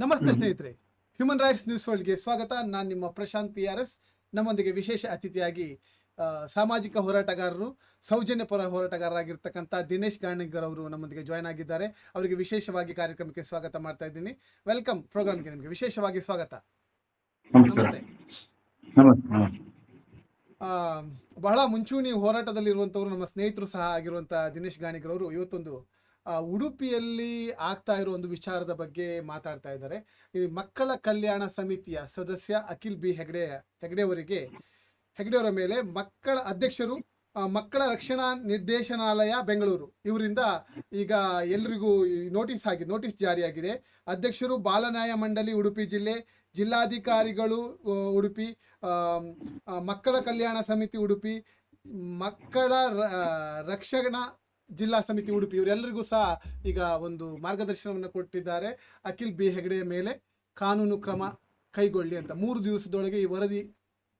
ನಮಸ್ತೆ ಸ್ನೇಹಿತರೆ. Human rights news ವರ್ಲ್ಡ್ಗೆ ಸ್ವಾಗತ. ನಾನು ನಿಮ್ಮ ಪ್ರಶಾಂತ್ ಪಿ ಆರ್ ಎಸ್ ನಮ್ಮೊಂದಿಗೆ ವಿಶೇಷ ಅತಿಥಿಯಾಗಿ ಸಾಮಾಜಿಕ ಹೋರಾಟಗಾರರು ಸೌಜನ್ಯ ಪರ ಹೋರಾಟಗಾರರಾಗಿರ್ತಕ್ಕಂಥ ದಿನೇಶ್ ಗಾಣಿಗರ್ ಅವರು ನಮ್ಮೊಂದಿಗೆ ಜಾಯ್ನ್ ಆಗಿದ್ದಾರೆ. ಅವರಿಗೆ ವಿಶೇಷವಾಗಿ ಕಾರ್ಯಕ್ರಮಕ್ಕೆ ಸ್ವಾಗತ ಮಾಡ್ತಾ ಇದ್ದೀನಿ. ವೆಲ್ಕಮ್ ಪ್ರೋಗ್ರಾಮ್ಗೆ ನಿಮಗೆ ವಿಶೇಷವಾಗಿ ಸ್ವಾಗತ. ಬಹಳ ಮುಂಚೂಣಿ ಹೋರಾಟದಲ್ಲಿರುವಂಥವ್ರು ನಮ್ಮ ಸ್ನೇಹಿತರು ಸಹ ಆಗಿರುವಂಥ ದಿನೇಶ್ ಗಾಣಿಗರ್ ಅವರು ಇವತ್ತೊಂದು ಉಡುಪಿಯಲ್ಲಿ ಆಗ್ತಾ ಇರೋ ಒಂದು ವಿಚಾರದ ಬಗ್ಗೆ ಮಾತಾಡ್ತಾ ಇದ್ದಾರೆ. ಈ ಮಕ್ಕಳ ಕಲ್ಯಾಣ ಸಮಿತಿಯ ಸದಸ್ಯ ಅಖಿಲ್ ಬಿ ಹೆಗ್ಡೆ ಹೆಗ್ಡೆ ಅವರಿಗೆ ಹೆಗ್ಡೆ ಅವರ ಮೇಲೆ ಮಕ್ಕಳ ಅಧ್ಯಕ್ಷರು ಮಕ್ಕಳ ರಕ್ಷಣಾ ನಿರ್ದೇಶನಾಲಯ ಬೆಂಗಳೂರು. ಇವರಿಂದ ಈಗ ಎಲ್ರಿಗೂ ನೋಟಿಸ್ ಆಗಿ, ನೋಟಿಸ್ ಜಾರಿಯಾಗಿದೆ. ಅಧ್ಯಕ್ಷರು ಬಾಲನ್ಯಾಯ ಮಂಡಳಿ, ಉಡುಪಿ ಜಿಲ್ಲೆ, ಜಿಲ್ಲಾಧಿಕಾರಿಗಳು ಉಡುಪಿ ಮಕ್ಕಳ ಕಲ್ಯಾಣ ಸಮಿತಿ, ಉಡುಪಿ, ಮಕ್ಕಳ ರಕ್ಷಣಾ ಜಿಲ್ಲಾ ಸಮಿತಿ ಉಡುಪಿ ಇವರೆಲ್ಲರಿಗೂ ಸಹ ಈಗ ಒಂದು ಮಾರ್ಗದರ್ಶನವನ್ನು ಕೊಟ್ಟಿದ್ದಾರೆ. ಅಖಿಲ್ ಬಿ ಹೆಗಡೆಯ ಮೇಲೆ ಕಾನೂನು ಕ್ರಮ ಕೈಗೊಳ್ಳಿ ಅಂತ ಮೂರು ದಿವಸದೊಳಗೆ ಈ ವರದಿ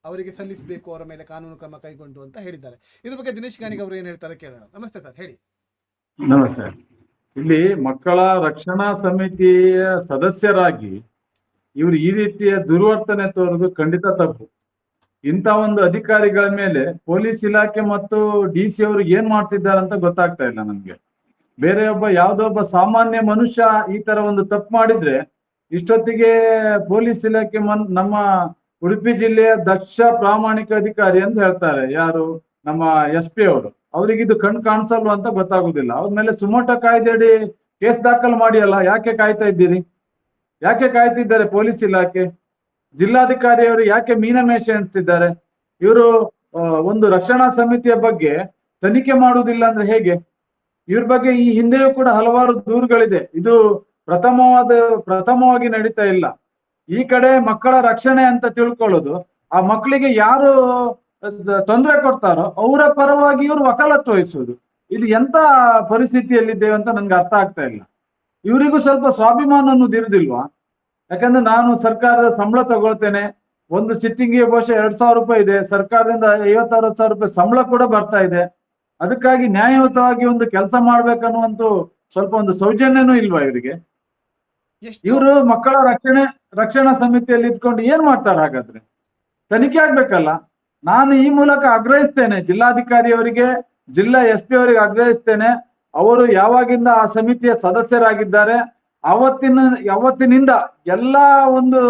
ಅವರಿಗೆ ಸಲ್ಲಿಸಬೇಕು, ಅವರ ಮೇಲೆ ಕಾನೂನು ಕ್ರಮ ಕೈಗೊಂಡು ಅಂತ ಹೇಳಿದ್ದಾರೆ. ಇದ್ರ ಬಗ್ಗೆ ದಿನೇಶ್ ಗಾಣಿಗ್ ಅವರು ಏನ್ ಹೇಳ್ತಾರೆ ಕೇಳೋಣ. ನಮಸ್ತೆ ಸರ್, ಹೇಳಿ. ನಮಸ್ತೆ. ಇಲ್ಲಿ ಮಕ್ಕಳ ರಕ್ಷಣಾ ಸಮಿತಿಯ ಸದಸ್ಯರಾಗಿ ಇವರು ಈ ರೀತಿಯ ದುರ್ವರ್ತನೆ ತೋರುದು ಖಂಡಿತ ತಪ್ಪು. ಇಂಥ ಒಂದು ಅಧಿಕಾರಿಗಳ ಮೇಲೆ ಪೊಲೀಸ್ ಇಲಾಖೆ ಮತ್ತು ಡಿ ಸಿ ಅವರು ಏನ್ ಮಾಡ್ತಿದ್ದಾರೆ ಅಂತ ಗೊತ್ತಾಗ್ತಾ ಇಲ್ಲ ನನ್ಗೆ ಬೇರೆ ಒಬ್ಬ ಯಾವ್ದೋ ಒಬ್ಬ ಸಾಮಾನ್ಯ ಮನುಷ್ಯ ಈ ತರ ಒಂದು ತಪ್ಪು ಮಾಡಿದ್ರೆ ಇಷ್ಟೊತ್ತಿಗೆ ಪೊಲೀಸ್ ಇಲಾಖೆ ಮನ್, ನಮ್ಮ ಉಡುಪಿ ಜಿಲ್ಲೆಯ ದಕ್ಷ ಪ್ರಾಮಾಣಿಕ ಅಧಿಕಾರಿ ಅಂತ ಹೇಳ್ತಾರೆ. ಯಾರು? ನಮ್ಮ ಎಸ್ ಪಿ ಅವರು. ಅವ್ರಿಗೆ ಇದು ಕಣ್ ಕಾಣಿಸಲ್ವ ಅಂತ ಗೊತ್ತಾಗುದಿಲ್ಲ. ಅವ್ರ ಮೇಲೆ ಸುಮೋಟ ಕಾಯ್ದೆಯಡಿ ಕೇಸ್ ದಾಖಲು ಮಾಡಿ ಅಲ್ಲ ಯಾಕೆ ಕಾಯ್ತಾ ಇದ್ದೀರಿ? ಯಾಕೆ ಕಾಯ್ತಿದ್ದಾರೆ ಪೊಲೀಸ್ ಇಲಾಖೆ? ಜಿಲ್ಲಾಧಿಕಾರಿಯವರು ಯಾಕೆ ಮೀನಮೇಷ ಎಣಿಸ್ತಿದ್ದಾರೆ ಇವರು ಒಂದು ರಕ್ಷಣಾ ಸಮಿತಿಯ ಬಗ್ಗೆ ತನಿಖೆ ಮಾಡುವುದಿಲ್ಲ ಅಂದ್ರೆ ಹೇಗೆ? ಇವ್ರ ಬಗ್ಗೆ ಈ ಹಿಂದೆಯೂ ಕೂಡ ಹಲವಾರು ದೂರುಗಳಿದೆ. ಇದು ಪ್ರಥಮವಾದ, ಪ್ರಥಮವಾಗಿ ನಡೀತಾ ಇಲ್ಲ. ಈ ಕಡೆ ಮಕ್ಕಳ ರಕ್ಷಣೆ ಅಂತ ತಿಳ್ಕೊಳ್ಳೋದು, ಆ ಮಕ್ಕಳಿಗೆ ಯಾರು ತೊಂದರೆ ಕೊಡ್ತಾರೋ ಅವರ ಪರವಾಗಿ ಇವರು ವಕಾಲತ್ತು ವಹಿಸುವುದು. ಇದು ಎಂತ ಪರಿಸ್ಥಿತಿಯಲ್ಲಿದ್ದೇವೆ ಅಂತ ನನ್ಗೆ ಅರ್ಥ ಆಗ್ತಾ ಇಲ್ಲ. ಇವರಿಗೂ ಸ್ವಲ್ಪ ಸ್ವಾಭಿಮಾನ ಅನ್ನೋದು ಯಾಕಂದ್ರೆ ನಾನು ಸರ್ಕಾರದ ಸಂಬಳ ತಗೊಳ್ತೇನೆ. ಒಂದು ಸಿಟ್ಟಿಂಗಿಗೆ ಬಹುಶಃ ಎರಡ್ ಸಾವಿರ ರೂಪಾಯಿ ಇದೆ. ಸರ್ಕಾರದಿಂದ ಐವತ್ತಾರು ಸಾವಿರ ರೂಪಾಯಿ ಸಂಬಳ ಕೂಡ ಬರ್ತಾ ಇದೆ. ಅದಕ್ಕಾಗಿ ನ್ಯಾಯಯುತವಾಗಿ ಒಂದು ಕೆಲಸ ಮಾಡ್ಬೇಕನ್ನುವಂತ ಸ್ವಲ್ಪ ಒಂದು ಸೌಜನ್ಯನೂ ಇಲ್ವಾ ಇವರಿಗೆ? ಇವರು ಮಕ್ಕಳ ರಕ್ಷಣೆ ರಕ್ಷಣಾ ಸಮಿತಿಯಲ್ಲಿ ಇದ್ಕೊಂಡು ಏನ್ ಮಾಡ್ತಾರೆ ಹಾಗಾದ್ರೆ? ತನಿಖೆ ಆಗ್ಬೇಕಲ್ಲ? ನಾನು ಈ ಮೂಲಕ ಆಗ್ರಹಿಸ್ತೇನೆ. ಜಿಲ್ಲಾಧಿಕಾರಿಯವರಿಗೆ ಜಿಲ್ಲಾ ಎಸ್ ಪಿ ಅವರಿಗೆ ಆಗ್ರಹಿಸ್ತೇನೆ. ಅವರು ಯಾವಾಗಿಂದ ಆ ಸಮಿತಿಯ ಸದಸ್ಯರಾಗಿದ್ದಾರೆ? ಅವತ್ತಿನ ಅವತ್ತಿನಿಂದ ಎಲ್ಲಾ ಒಂದು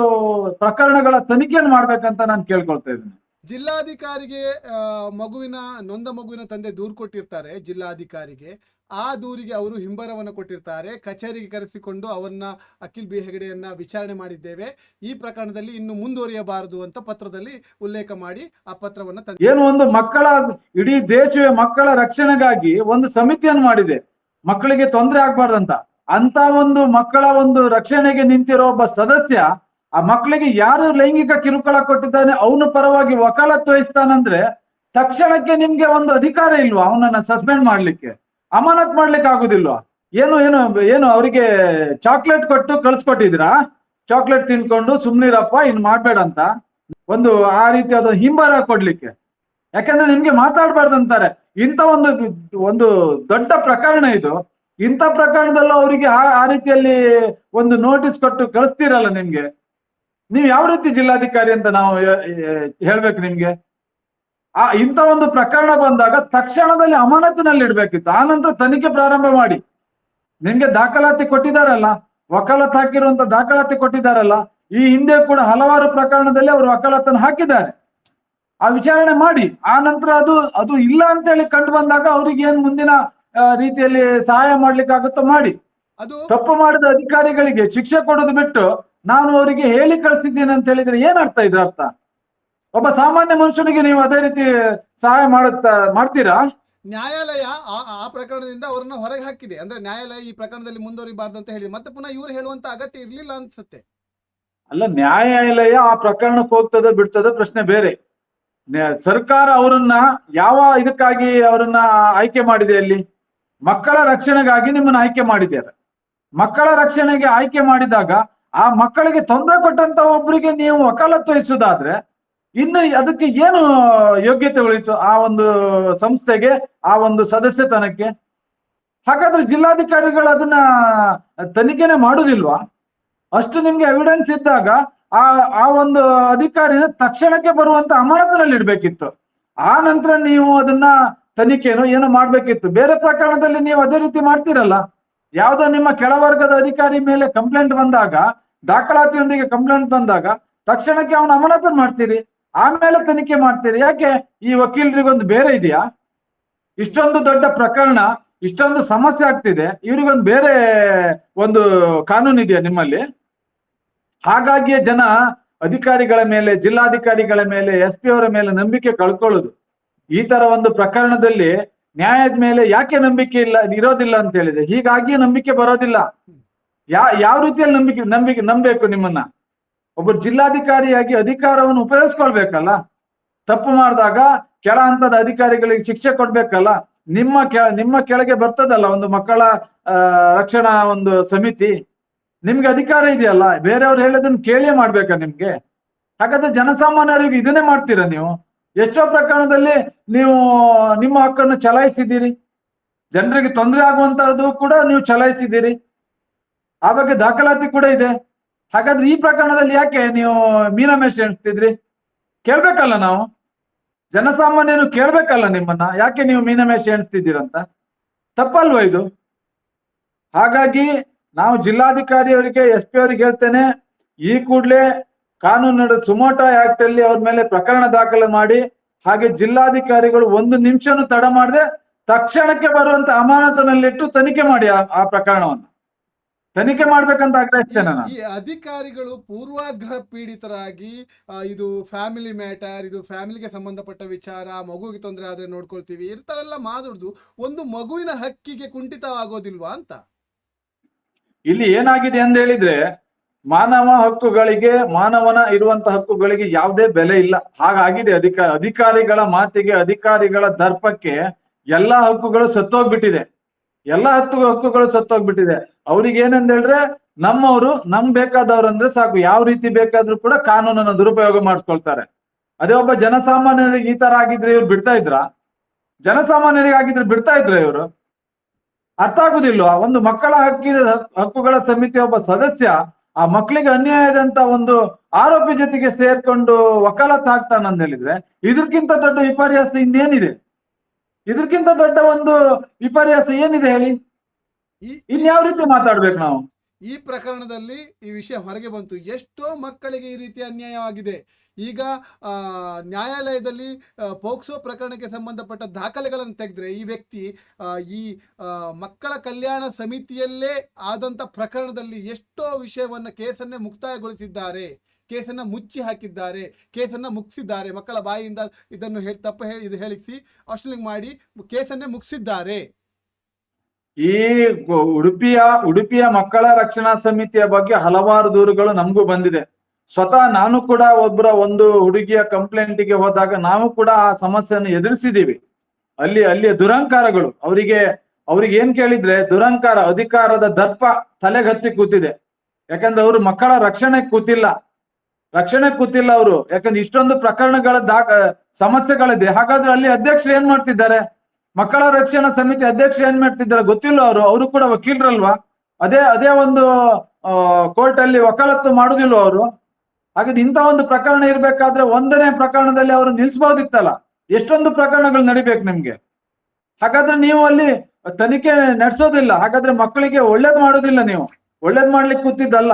ಪ್ರಕರಣಗಳ ತನಿಖೆಯನ್ನು ಮಾಡ್ಬೇಕಂತ ನಾನು ಕೇಳ್ಕೊಳ್ತಾ ಇದ್ದೀನಿ. ಜಿಲ್ಲಾಧಿಕಾರಿಗೆ ಮಗುವಿನ ನೊಂದ ಮಗುವಿನ ತಂದೆ ದೂರು ಕೊಟ್ಟಿರ್ತಾರೆ ಜಿಲ್ಲಾಧಿಕಾರಿಗೆ. ಆ ದೂರಿಗೆ ಅವರು ಹಿಂಬರವನ್ನು ಕೊಟ್ಟಿರ್ತಾರೆ. ಕಚೇರಿಗೆ ಕರೆಸಿಕೊಂಡು ಅವರನ್ನ ಅಖಿಲ್ ಬಿ ಹೆಗಡೆಯನ್ನ ವಿಚಾರಣೆ ಮಾಡಿದ್ದೇವೆ. ಈ ಪ್ರಕರಣದಲ್ಲಿ ಇನ್ನು ಮುಂದುವರಿಯಬಾರದು ಅಂತ ಪತ್ರದಲ್ಲಿ ಉಲ್ಲೇಖ ಮಾಡಿ ಆ ಪತ್ರವನ್ನ ಏನು ಒಂದು ಮಕ್ಕಳ ಇಡೀ ದೇಶವೇ ಮಕ್ಕಳ ರಕ್ಷಣೆಗಾಗಿ ಒಂದು ಸಮಿತಿಯನ್ನು ಮಾಡಿದೆ. ಮಕ್ಕಳಿಗೆ ತೊಂದರೆ ಆಗ್ಬಾರ್ದಂತ. ಅಂತ ಒಂದು ಮಕ್ಕಳ ಒಂದು ರಕ್ಷಣೆಗೆ ನಿಂತಿರೋ ಒಬ್ಬ ಸದಸ್ಯ, ಆ ಮಕ್ಕಳಿಗೆ ಯಾರು ಲೈಂಗಿಕ ಕಿರುಕುಳ ಕೊಟ್ಟಿದ್ದಾನೆ, ಅವನು ಪರವಾಗಿ ವಕಾಲತ್ತು ವಹಿಸ್ತಾನಂದ್ರೆ ತಕ್ಷಣಕ್ಕೆ ನಿಮ್ಗೆ ಒಂದು ಅಧಿಕಾರ ಇಲ್ವಾ? ಅವನನ್ನ ಸಸ್ಪೆಂಡ್ ಮಾಡ್ಲಿಕ್ಕೆ. ಅಮಾನತ್ ಮಾಡ್ಲಿಕ್ಕೆ ಆಗುದಿಲ್ವಾ? ಏನು ಏನು ಏನು ಅವರಿಗೆ ಚಾಕ್ಲೇಟ್ ಕೊಟ್ಟು ಕಳ್ಸ್ಕೊಟ್ಟಿದ್ದೀರಾ? ಚಾಕ್ಲೇಟ್ ತಿನ್ಕೊಂಡು, ಸುಮ್ನಿರಪ್ಪ, ಇನ್ ಮಾಡ್ಬೇಡ ಅಂತ. ಒಂದು ಆ ರೀತಿ ರೀತಿಯಾದ ಹಿಂಬರ ಕೊಡ್ಲಿಕ್ಕೆ. ಯಾಕಂದ್ರೆ ನಿಮ್ಗೆ ಮಾತಾಡ್ಬಾರ್ದಂತಾರೆ ಇಂಥ ಒಂದು ಒಂದು ದೊಡ್ಡ ಪ್ರಕರಣ ಇದು. ಇಂಥ ಪ್ರಕರಣದಲ್ಲೂ ಅವರಿಗೆ ಆ ರೀತಿಯಲ್ಲಿ ಒಂದು ನೋಟಿಸ್ ಕೊಟ್ಟು ಕಳಿಸ್ತೀರಲ್ಲ ನಿಮ್ಗೆ? ನೀವು ಯಾವ ರೀತಿ ಜಿಲ್ಲಾಧಿಕಾರಿ ಅಂತ ನಾವು ಹೇಳ್ಬೇಕು ನಿಮ್ಗೆ? ಆ, ಇಂಥ ಒಂದು ಪ್ರಕರಣ ಬಂದಾಗ ತಕ್ಷಣದಲ್ಲಿ ಅಮಾನತಿನಲ್ಲಿ ಇಡ್ಬೇಕಿತ್ತು. ಆ ನಂತರ ತನಿಖೆ ಪ್ರಾರಂಭ ಮಾಡಿ. ನಿಮ್ಗೆ ದಾಖಲಾತಿ ಕೊಟ್ಟಿದಾರಲ್ಲ ವಕಾಲತ್ ಹಾಕಿರುವಂತ ದಾಖಲಾತಿ ಕೊಟ್ಟಿದಾರಲ್ಲ ಈ ಹಿಂದೆ ಕೂಡ ಹಲವಾರು ಪ್ರಕರಣದಲ್ಲಿ ಅವರು ವಕಾಲತ್ತನ್ನು ಹಾಕಿದ್ದಾರೆ. ಆ ವಿಚಾರಣೆ ಮಾಡಿ. ಆ ನಂತರ ಅದು ಅದು ಇಲ್ಲ ಅಂತ ಹೇಳಿ ಕಂಡು ಬಂದಾಗ ಅವ್ರಿಗೆ ಏನ್ ಮುಂದಿನ ರೀತಿಯಲ್ಲಿ ಸಹಾಯ ಮಾಡ್ಲಿಕ್ಕೆ ಆಗುತ್ತೋ ಮಾಡಿ. ಅದು ತಪ್ಪು ಮಾಡಿದ ಅಧಿಕಾರಿಗಳಿಗೆ ಶಿಕ್ಷೆ ಕೊಡೋದು ಬಿಟ್ಟು ನಾನು ಅವರಿಗೆ ಹೇಳಿ ಕಳಿಸಿದ್ದೇನೆ ಅಂತ ಹೇಳಿದ್ರೆ ಏನ್ ಅರ್ಥ ಇದ್ರ ಅರ್ಥ ಒಬ್ಬ ಸಾಮಾನ್ಯ ಮನುಷ್ಯನಿಗೆ ನೀವು ಅದೇ ರೀತಿ ಸಹಾಯ ಮಾಡುತ್ತಾ ಮಾಡ್ತೀರಾ? ನ್ಯಾಯಾಲಯ ಆ- ಆ ಪ್ರಕರಣದಿಂದ ಅವರನ್ನ ಹೊರಗೆ ಹಾಕಿದೆ. ಅಂದ್ರೆ ನ್ಯಾಯಾಲಯ ಈ ಪ್ರಕರಣದಲ್ಲಿ ಮುಂದುವರಿಬಾರ್ದು ಅಂತ ಹೇಳಿದೆ. ಮತ್ತೆ ಪುನಃ ಇವರು ಹೇಳುವಂತ ಅಗತ್ಯ ಇರ್ಲಿಲ್ಲ ಅನ್ಸುತ್ತೆ. ಅಲ್ಲ ನ್ಯಾಯಾಲಯ ಆ ಪ್ರಕರಣಕ್ಕೆ ಹೋಗ್ತದೆ ಬಿಡ್ತದ ಪ್ರಶ್ನೆ ಬೇರೆ. ಸರ್ಕಾರ ಅವರನ್ನ ಯಾವ ಇದಕ್ಕಾಗಿ ಅವರನ್ನ ಆಯ್ಕೆ ಮಾಡಿದೆ ಅಲ್ಲಿ? ಮಕ್ಕಳ ರಕ್ಷಣೆಗಾಗಿ ನಿಮ್ಮನ್ನ ಆಯ್ಕೆ ಮಾಡಿದ್ದೇವೆ. ಮಕ್ಕಳ ರಕ್ಷಣೆಗೆ ಆಯ್ಕೆ ಮಾಡಿದಾಗ ಆ ಮಕ್ಕಳಿಗೆ ತೊಂದರೆ ಕೊಟ್ಟಂತ ಒಬ್ಬರಿಗೆ ನೀವು ವಕಾಲತ್ತು ವಹಿಸೋದಾದ್ರೆ ಇನ್ನು ಅದಕ್ಕೆ ಏನು ಯೋಗ್ಯತೆ ಉಳಿತು? ಆ ಒಂದು ಸಂಸ್ಥೆಗೆ, ಆ ಒಂದು ಸದಸ್ಯತನಕ್ಕೆ? ಹಾಗಾದ್ರೆ ಜಿಲ್ಲಾಧಿಕಾರಿಗಳು ಅದನ್ನ ತನಿಖೆನೆ ಮಾಡುದಿಲ್ವಾ? ಅಷ್ಟು ನಿಮ್ಗೆ ಎವಿಡೆನ್ಸ್ ಇದ್ದಾಗ ಆ ಆ ಒಂದು ಅಧಿಕಾರಿನ ತಕ್ಷಣಕ್ಕೆ ಬರುವಂತ ಅಮಾನತಿನಲ್ಲಿ ಇಡ್ಬೇಕಿತ್ತು ಆ ನಂತರ ನೀವು ಅದನ್ನ ತನಿಖೆನೋ ಏನೋ ಮಾಡ್ಬೇಕಿತ್ತು. ಬೇರೆ ಪ್ರಕರಣದಲ್ಲಿ ನೀವು ಅದೇ ರೀತಿ ಮಾಡ್ತೀರಲ್ಲ? ಯಾವ್ದೋ ನಿಮ್ಮ ಕೆಳವರ್ಗದ ಅಧಿಕಾರಿ ಮೇಲೆ ಕಂಪ್ಲೇಂಟ್ ಬಂದಾಗ, ದಾಖಲಾತಿಯೊಂದಿಗೆ ಕಂಪ್ಲೇಂಟ್ ಬಂದಾಗ, ತಕ್ಷಣಕ್ಕೆ ಅವನ ಅಮಾನತನ್ ಮಾಡ್ತೀರಿ? ಆಮೇಲೆ ತನಿಖೆ ಮಾಡ್ತೀರಿ? ಯಾಕೆ ಈ ವಕೀಲರಿಗೊಂದು ಬೇರೆ ಇದೆಯಾ? ಇಷ್ಟೊಂದು ದೊಡ್ಡ ಪ್ರಕರಣ, ಇಷ್ಟೊಂದು ಸಮಸ್ಯೆ ಆಗ್ತಿದೆ. ಇವ್ರಿಗೊಂದು ಬೇರೆ ಒಂದು ಕಾನೂನು ಇದೆಯಾ ನಿಮ್ಮಲ್ಲಿ? ಹಾಗಾಗಿಯೇ ಜನ ಅಧಿಕಾರಿಗಳ ಮೇಲೆ, ಜಿಲ್ಲಾಧಿಕಾರಿಗಳ ಮೇಲೆ, ಎಸ್ ಪಿ ಅವರ ಮೇಲೆ ನಂಬಿಕೆ ಕಳ್ಕೊಳ್ಳೋದು. ಈ ತರ ಒಂದು ಪ್ರಕರಣದಲ್ಲಿ ನ್ಯಾಯದ ಮೇಲೆ ಯಾಕೆ ನಂಬಿಕೆ ಇಲ್ಲ, ಇರೋದಿಲ್ಲ ಅಂತ ಹೇಳಿದೆ. ಹೀಗಾಗಿ ನಂಬಿಕೆ ಬರೋದಿಲ್ಲ. ಯಾ, ಯಾವ ರೀತಿಯಲ್ಲಿ ನಂಬಿಕೆ ನಂಬಿಕೆ ನಂಬೇಕು ನಿಮ್ಮನ್ನ? ಒಬ್ಬ ಜಿಲ್ಲಾಧಿಕಾರಿಯಾಗಿ ಅಧಿಕಾರವನ್ನು ಉಪಯೋಗಿಸ್ಕೊಳ್ಬೇಕಲ್ಲ? ತಪ್ಪು ಮಾಡಿದಾಗ ಕೆಳ ಹಂತದ ಅಧಿಕಾರಿಗಳಿಗೆ ಶಿಕ್ಷೆ ಕೊಡ್ಬೇಕಲ್ಲ? ನಿಮ್ಮ ಕೆ ನಿಮ್ಮ ಕೆಳಗೆ ಬರ್ತದಲ್ಲ ಒಂದು ಮಕ್ಕಳ ರಕ್ಷಣಾ ಒಂದು ಸಮಿತಿ? ನಿಮ್ಗೆ ಅಧಿಕಾರ ಇದೆಯಲ್ಲ? ಬೇರೆಯವ್ರು ಹೇಳೋದನ್ನ ಕೇಳೇ ಮಾಡ್ಬೇಕಾ ನಿಮ್ಗೆ? ಹಾಗಾದ್ರೆ ಜನಸಾಮಾನ್ಯರಿಗೆ ಇದನ್ನೇ ಮಾಡ್ತೀರಾ ನೀವು? ಎಷ್ಟೋ ಪ್ರಕರಣದಲ್ಲಿ ನೀವು, ನಿಮ್ಮ ಹಕ್ಕನ್ನು ಚಲಾಯಿಸಿದ್ದೀರಿ. ಜನರಿಗೆ ತೊಂದರೆ ಆಗುವಂತಹದ್ದು ಕೂಡ ನೀವು ಚಲಾಯಿಸಿದ್ದೀರಿ. ಆ ಬಗ್ಗೆ ದಾಖಲಾತಿ ಕೂಡ ಇದೆ. ಹಾಗಾದ್ರೆ ಈ ಪ್ರಕರಣದಲ್ಲಿ ಯಾಕೆ ನೀವು ಮೀನಮೇಷ ಎಣಿಸ್ತಿದ್ರಿ? ಕೇಳ್ಬೇಕಲ್ಲ ನಾವು. ಜನಸಾಮಾನ್ಯನು ಕೇಳ್ಬೇಕಲ್ಲ ನಿಮ್ಮನ್ನ. ಯಾಕೆ ನೀವು ಮೀನಮೇಷ ಎಣಿಸ್ತಿದ್ದೀರಂತ? ತಪ್ಪಲ್ವಾ ಇದು? ಹಾಗಾಗಿ ನಾವು ಜಿಲ್ಲಾಧಿಕಾರಿ ಅವರಿಗೆ ಎಸ್ ಪಿ ಅವರಿಗೆ ಹೇಳ್ತೇನೆ, ಈ ಕೂಡಲೇ ಕಾನೂನು ಸುಮೋಟಾ ಆಕ್ಟ್ ಅಲ್ಲಿ ಅವ್ರ ಮೇಲೆ ಪ್ರಕರಣ ದಾಖಲೆ ಮಾಡಿ ಹಾಗೆ ಜಿಲ್ಲಾಧಿಕಾರಿಗಳು ಒಂದು ನಿಮಿಷನೂ ತಡ ಮಾಡದೆ ತಕ್ಷಣಕ್ಕೆ ಬರುವಂತ ಅಮಾನತನಲ್ಲಿಟ್ಟು ತನಿಖೆ ಮಾಡಿ ಆ- ಪ್ರಕರಣವನ್ನು. ತನಿಖೆ ಮಾಡ್ಬೇಕಂತ ಆಗ್ರಹಿಸ್ತೇನೆ ನಾನು. ಈ ಅಧಿಕಾರಿಗಳು ಪೂರ್ವಾಗ್ರಹ ಪೀಡಿತರಾಗಿ ಇದು ಫ್ಯಾಮಿಲಿ ಮ್ಯಾಟರ್ ಇದು ಫ್ಯಾಮಿಲಿಗೆ ಸಂಬಂಧಪಟ್ಟ ವಿಚಾರ ಮಗುವಿಗೆ ತೊಂದರೆ ಆದ್ರೆ ನೋಡ್ಕೊಳ್ತೀವಿ ಇರ್ತಾರೆಲ್ಲ ಮಾತಾಡುದು ಒಂದು ಮಗುವಿನ ಹಕ್ಕಿಗೆ ಕುಂಠಿತ ಆಗೋದಿಲ್ವಾ ಅಂತ? ಇಲ್ಲಿ ಏನಾಗಿದೆ ಅಂತ ಹೇಳಿದ್ರೆ ಮಾನವ ಹಕ್ಕುಗಳಿಗೆ, ಮಾನವನ ಇರುವಂತ ಹಕ್ಕುಗಳಿಗೆ ಯಾವುದೇ ಬೆಲೆ ಇಲ್ಲ. ಹಾಗಾಗಿದೆ ಅಧಿಕಾರ ಅಧಿಕಾರಿಗಳ ಮಾತಿಗೆ, ಅಧಿಕಾರಿಗಳ ದರ್ಪಕ್ಕೆ ಎಲ್ಲಾ ಹಕ್ಕುಗಳು ಸತ್ತೋಗ್ಬಿಟ್ಟಿದೆ. ಎಲ್ಲಾ ಹತ್ತು ಹಕ್ಕುಗಳು ಸತ್ತೋಗ್ಬಿಟ್ಟಿದೆ. ಅವ್ರಿಗೆ ಏನಂದ ಹೇಳಿದ್ರೆ ನಮ್ಮವರು, ನಮ್ ಬೇಕಾದವ್ರು ಅಂದ್ರೆ ಸಾಕು. ಯಾವ ರೀತಿ ಬೇಕಾದ್ರೂ ಕೂಡ ಕಾನೂನನ್ನ ದುರುಪಯೋಗ ಮಾಡ್ಕೊಳ್ತಾರೆ ಅದೇ ಒಬ್ಬ ಜನಸಾಮಾನ್ಯರಿಗೆ ಈ ತರ ಆಗಿದ್ರೆ ಇವ್ರು ಬಿಡ್ತಾ ಇದ್ರ? ಜನಸಾಮಾನ್ಯರಿಗೆ ಆಗಿದ್ರೆ ಬಿಡ್ತಾ ಇದ್ರ ಇವರು? ಅರ್ಥ ಆಗುದಿಲ್ವಾ? ಒಂದು ಮಕ್ಕಳ ಹಕ್ಕಿನ ಹಕ್ಕುಗಳ ಸಮಿತಿ ಒಬ್ಬ ಸದಸ್ಯ ಆ ಮಕ್ಕಳಿಗೆ ಅನ್ಯಾಯದಂತ ಒಂದು ಆರೋಪಿ ಜೊತೆಗೆ ಸೇರ್ಕೊಂಡು ವಕಾಲತ್ ಹಾಕ್ತಾನಂತ ಹೇಳಿದ್ರೆ ಇದಕ್ಕಿಂತ ದೊಡ್ಡ ವಿಪರ್ಯಾಸ ಇನ್ನೇನಿದೆ? ಇದಕ್ಕಿಂತ ದೊಡ್ಡ ಒಂದು ವಿಪರ್ಯಾಸ ಏನಿದೆ ಹೇಳಿ? ಇನ್ಯಾವ ರೀತಿ ಮಾತಾಡ್ಬೇಕು ನಾವು? ಈ ಪ್ರಕರಣದಲ್ಲಿ ಈ ವಿಷಯ ಹೊರಗೆ ಬಂತು. ಎಷ್ಟೋ ಮಕ್ಕಳಿಗೆ ಈ ರೀತಿ ಅನ್ಯಾಯವಾಗಿದೆ. ಈಗ ನ್ಯಾಯಾಲಯದಲ್ಲಿ ಪೋಕ್ಸೋ ಪ್ರಕರಣಕ್ಕೆ ಸಂಬಂಧಪಟ್ಟ ದಾಖಲೆಗಳನ್ನು ತೆಗೆದ್ರೆ ಈ ವ್ಯಕ್ತಿ ಈ ಮಕ್ಕಳ ಕಲ್ಯಾಣ ಸಮಿತಿಯಲ್ಲೇ ಆದಂಥ ಪ್ರಕರಣದಲ್ಲಿ ಎಷ್ಟೋ ವಿಷಯವನ್ನು ಕೇಸನ್ನೇ ಮುಕ್ತಾಯಗೊಳಿಸಿದ್ದಾರೆ. ಕೇಸನ್ನ ಮುಚ್ಚಿ ಹಾಕಿದ್ದಾರೆ. ಕೇಸನ್ನ ಮುಗಿಸಿದ್ದಾರೆ. ಮಕ್ಕಳ ಬಾಯಿಯಿಂದ ಇದನ್ನು ಹೇಳಿ ತಪ್ಪು ಹೇಳಿ ಇದು ಹೇಳಿಸಿ ಅಶ್ಲಿಂಗ್ ಮಾಡಿ ಕೇಸನ್ನೇ ಮುಗಿಸಿದ್ದಾರೆ. ಈ ಉಡುಪಿಯ ಉಡುಪಿಯ ಮಕ್ಕಳ ರಕ್ಷಣಾ ಸಮಿತಿಯ ಬಗ್ಗೆ ಹಲವಾರು ದೂರುಗಳು ನಮಗೂ ಬಂದಿದೆ. ಸ್ವತಃ ನಾನು ಕೂಡ ಒಬ್ಬರ ಒಂದು ಹುಡುಗಿಯ ಕಂಪ್ಲೇಂಟಿಗೆ ಹೋದಾಗ ನಾವು ಕೂಡ ಆ ಸಮಸ್ಯೆಯನ್ನು ಎದುರಿಸಿದೀವಿ ಅಲ್ಲಿ ಅಲ್ಲಿಯ ದುರಂಕಾರಗಳು. ಅವರಿಗೆ, ಅವ್ರಿಗೆ ಏನ್ ಕೇಳಿದ್ರೆ ದುರಂಕಾರ, ಅಧಿಕಾರದ ದರ್ಪ ತಲೆಗತ್ತಿ ಕೂತಿದೆ. ಯಾಕಂದ್ರೆ ಅವರು ಮಕ್ಕಳ ರಕ್ಷಣೆ ಕೂತಿಲ್ಲ. ರಕ್ಷಣೆ ಕೂತಿಲ್ಲ ಅವರು. ಯಾಕಂದ್ರೆ ಇಷ್ಟೊಂದು ಪ್ರಕರಣಗಳ ದಾಖ, ಸಮಸ್ಯೆಗಳಿದೆ. ಹಾಗಾದ್ರೆ ಅಲ್ಲಿ ಅಧ್ಯಕ್ಷರು ಏನ್ ಮಾಡ್ತಿದ್ದಾರೆ? ಮಕ್ಕಳ ರಕ್ಷಣಾ ಸಮಿತಿ ಅಧ್ಯಕ್ಷರು ಏನ್ ಮಾಡ್ತಿದ್ದಾರೆ ಗೊತ್ತಿಲ್ಲ ಅವರು. ಅವರು ಕೂಡ ವಕೀಲರಲ್ವಾ? ಅದೇ ಅದೇ ಒಂದು ಕೋರ್ಟ್ ಅಲ್ಲಿ ವಕಾಲತ್ತು ಮಾಡುದಿಲ್ವ ಅವರು? ಹಾಗಾದ್ರೆ ಇಂಥ ಒಂದು ಪ್ರಕರಣ ಇರ್ಬೇಕಾದ್ರೆ ಒಂದನೇ ಪ್ರಕರಣದಲ್ಲಿ ಅವರು ನಿಲ್ಸ್ಬೋದಿತ್ತಲ್ಲ? ಎಷ್ಟೊಂದು ಪ್ರಕರಣಗಳು ನಡಿಬೇಕು ನಿಮ್ಗೆ? ಹಾಗಾದ್ರೆ ನೀವು ಅಲ್ಲಿ ತನಿಖೆ ನಡೆಸೋದಿಲ್ಲ ಹಾಗಾದ್ರೆ ಮಕ್ಕಳಿಗೆ ಒಳ್ಳೇದ್ ಮಾಡೋದಿಲ್ಲ ನೀವು. ಒಳ್ಳೇದ್ ಮಾಡ್ಲಿಕ್ಕೆ ಕೂತಿದ್ದಲ್ಲ.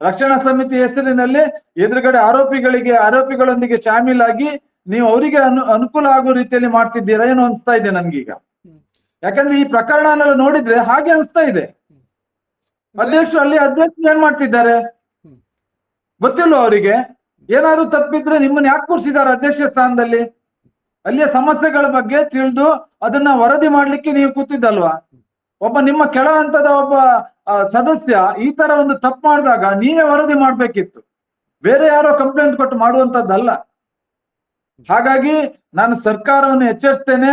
ರಕ್ಷಣಾ ಸಮಿತಿ ಹೆಸರಿನಲ್ಲಿ ಎದುರುಗಡೆ ಆರೋಪಿಗಳಿಗೆ ಆರೋಪಿಗಳೊಂದಿಗೆ ಶಾಮೀಲಾಗಿ ನೀವು ಅವರಿಗೆ ಅನು ಅನುಕೂಲ ಆಗೋ ರೀತಿಯಲ್ಲಿ ಮಾಡ್ತಿದ್ದೀರಾ? ಏನು ಅನ್ಸ್ತಾ ಇದೆ ನನ್ಗೀಗ? ಯಾಕಂದ್ರೆ ಈ ಪ್ರಕರಣ ನೋಡಿದ್ರೆ ಹಾಗೆ ಅನ್ಸ್ತಾ ಇದೆ. ಅಧ್ಯಕ್ಷರು ಅಲ್ಲಿ ಅಧ್ಯಕ್ಷರು ಏನ್ ಮಾಡ್ತಿದ್ದಾರೆ? ಹ್ಮ್. ಗೊತ್ತಿಲ್ವ ಅವರಿಗೆ. ಏನಾದ್ರು ತಪ್ಪಿದ್ರೆ ನಿಮ್ಮನ್ನ ಯಾಕೆ ಕೂರಿಸಿದಾರೆ ಅಧ್ಯಕ್ಷ ಸ್ಥಾನದಲ್ಲಿ? ಅಲ್ಲಿಯ ಸಮಸ್ಯೆಗಳ ಬಗ್ಗೆ ತಿಳಿದು ಅದನ್ನ ವರದಿ ಮಾಡ್ಲಿಕ್ಕೆ ನೀವು ಕೂತಿದ್ದಲ್ವಾ? ಒಬ್ಬ ನಿಮ್ಮ ಕೆಳ ಹಂತದ ಒಬ್ಬ ಸದಸ್ಯ ಈ ತರ ಒಂದು ತಪ್ಪು ಮಾಡಿದಾಗ ನೀವೇ ವರದಿ ಮಾಡ್ಬೇಕಿತ್ತು. ಬೇರೆ ಯಾರೋ ಕಂಪ್ಲೇಂಟ್ ಕೊಟ್ಟು ಮಾಡುವಂತದ್ದಲ್ಲ. ಹಾಗಾಗಿ ನಾನು ಸರ್ಕಾರವನ್ನು ಎಚ್ಚರಿಸ್ತೇನೆ.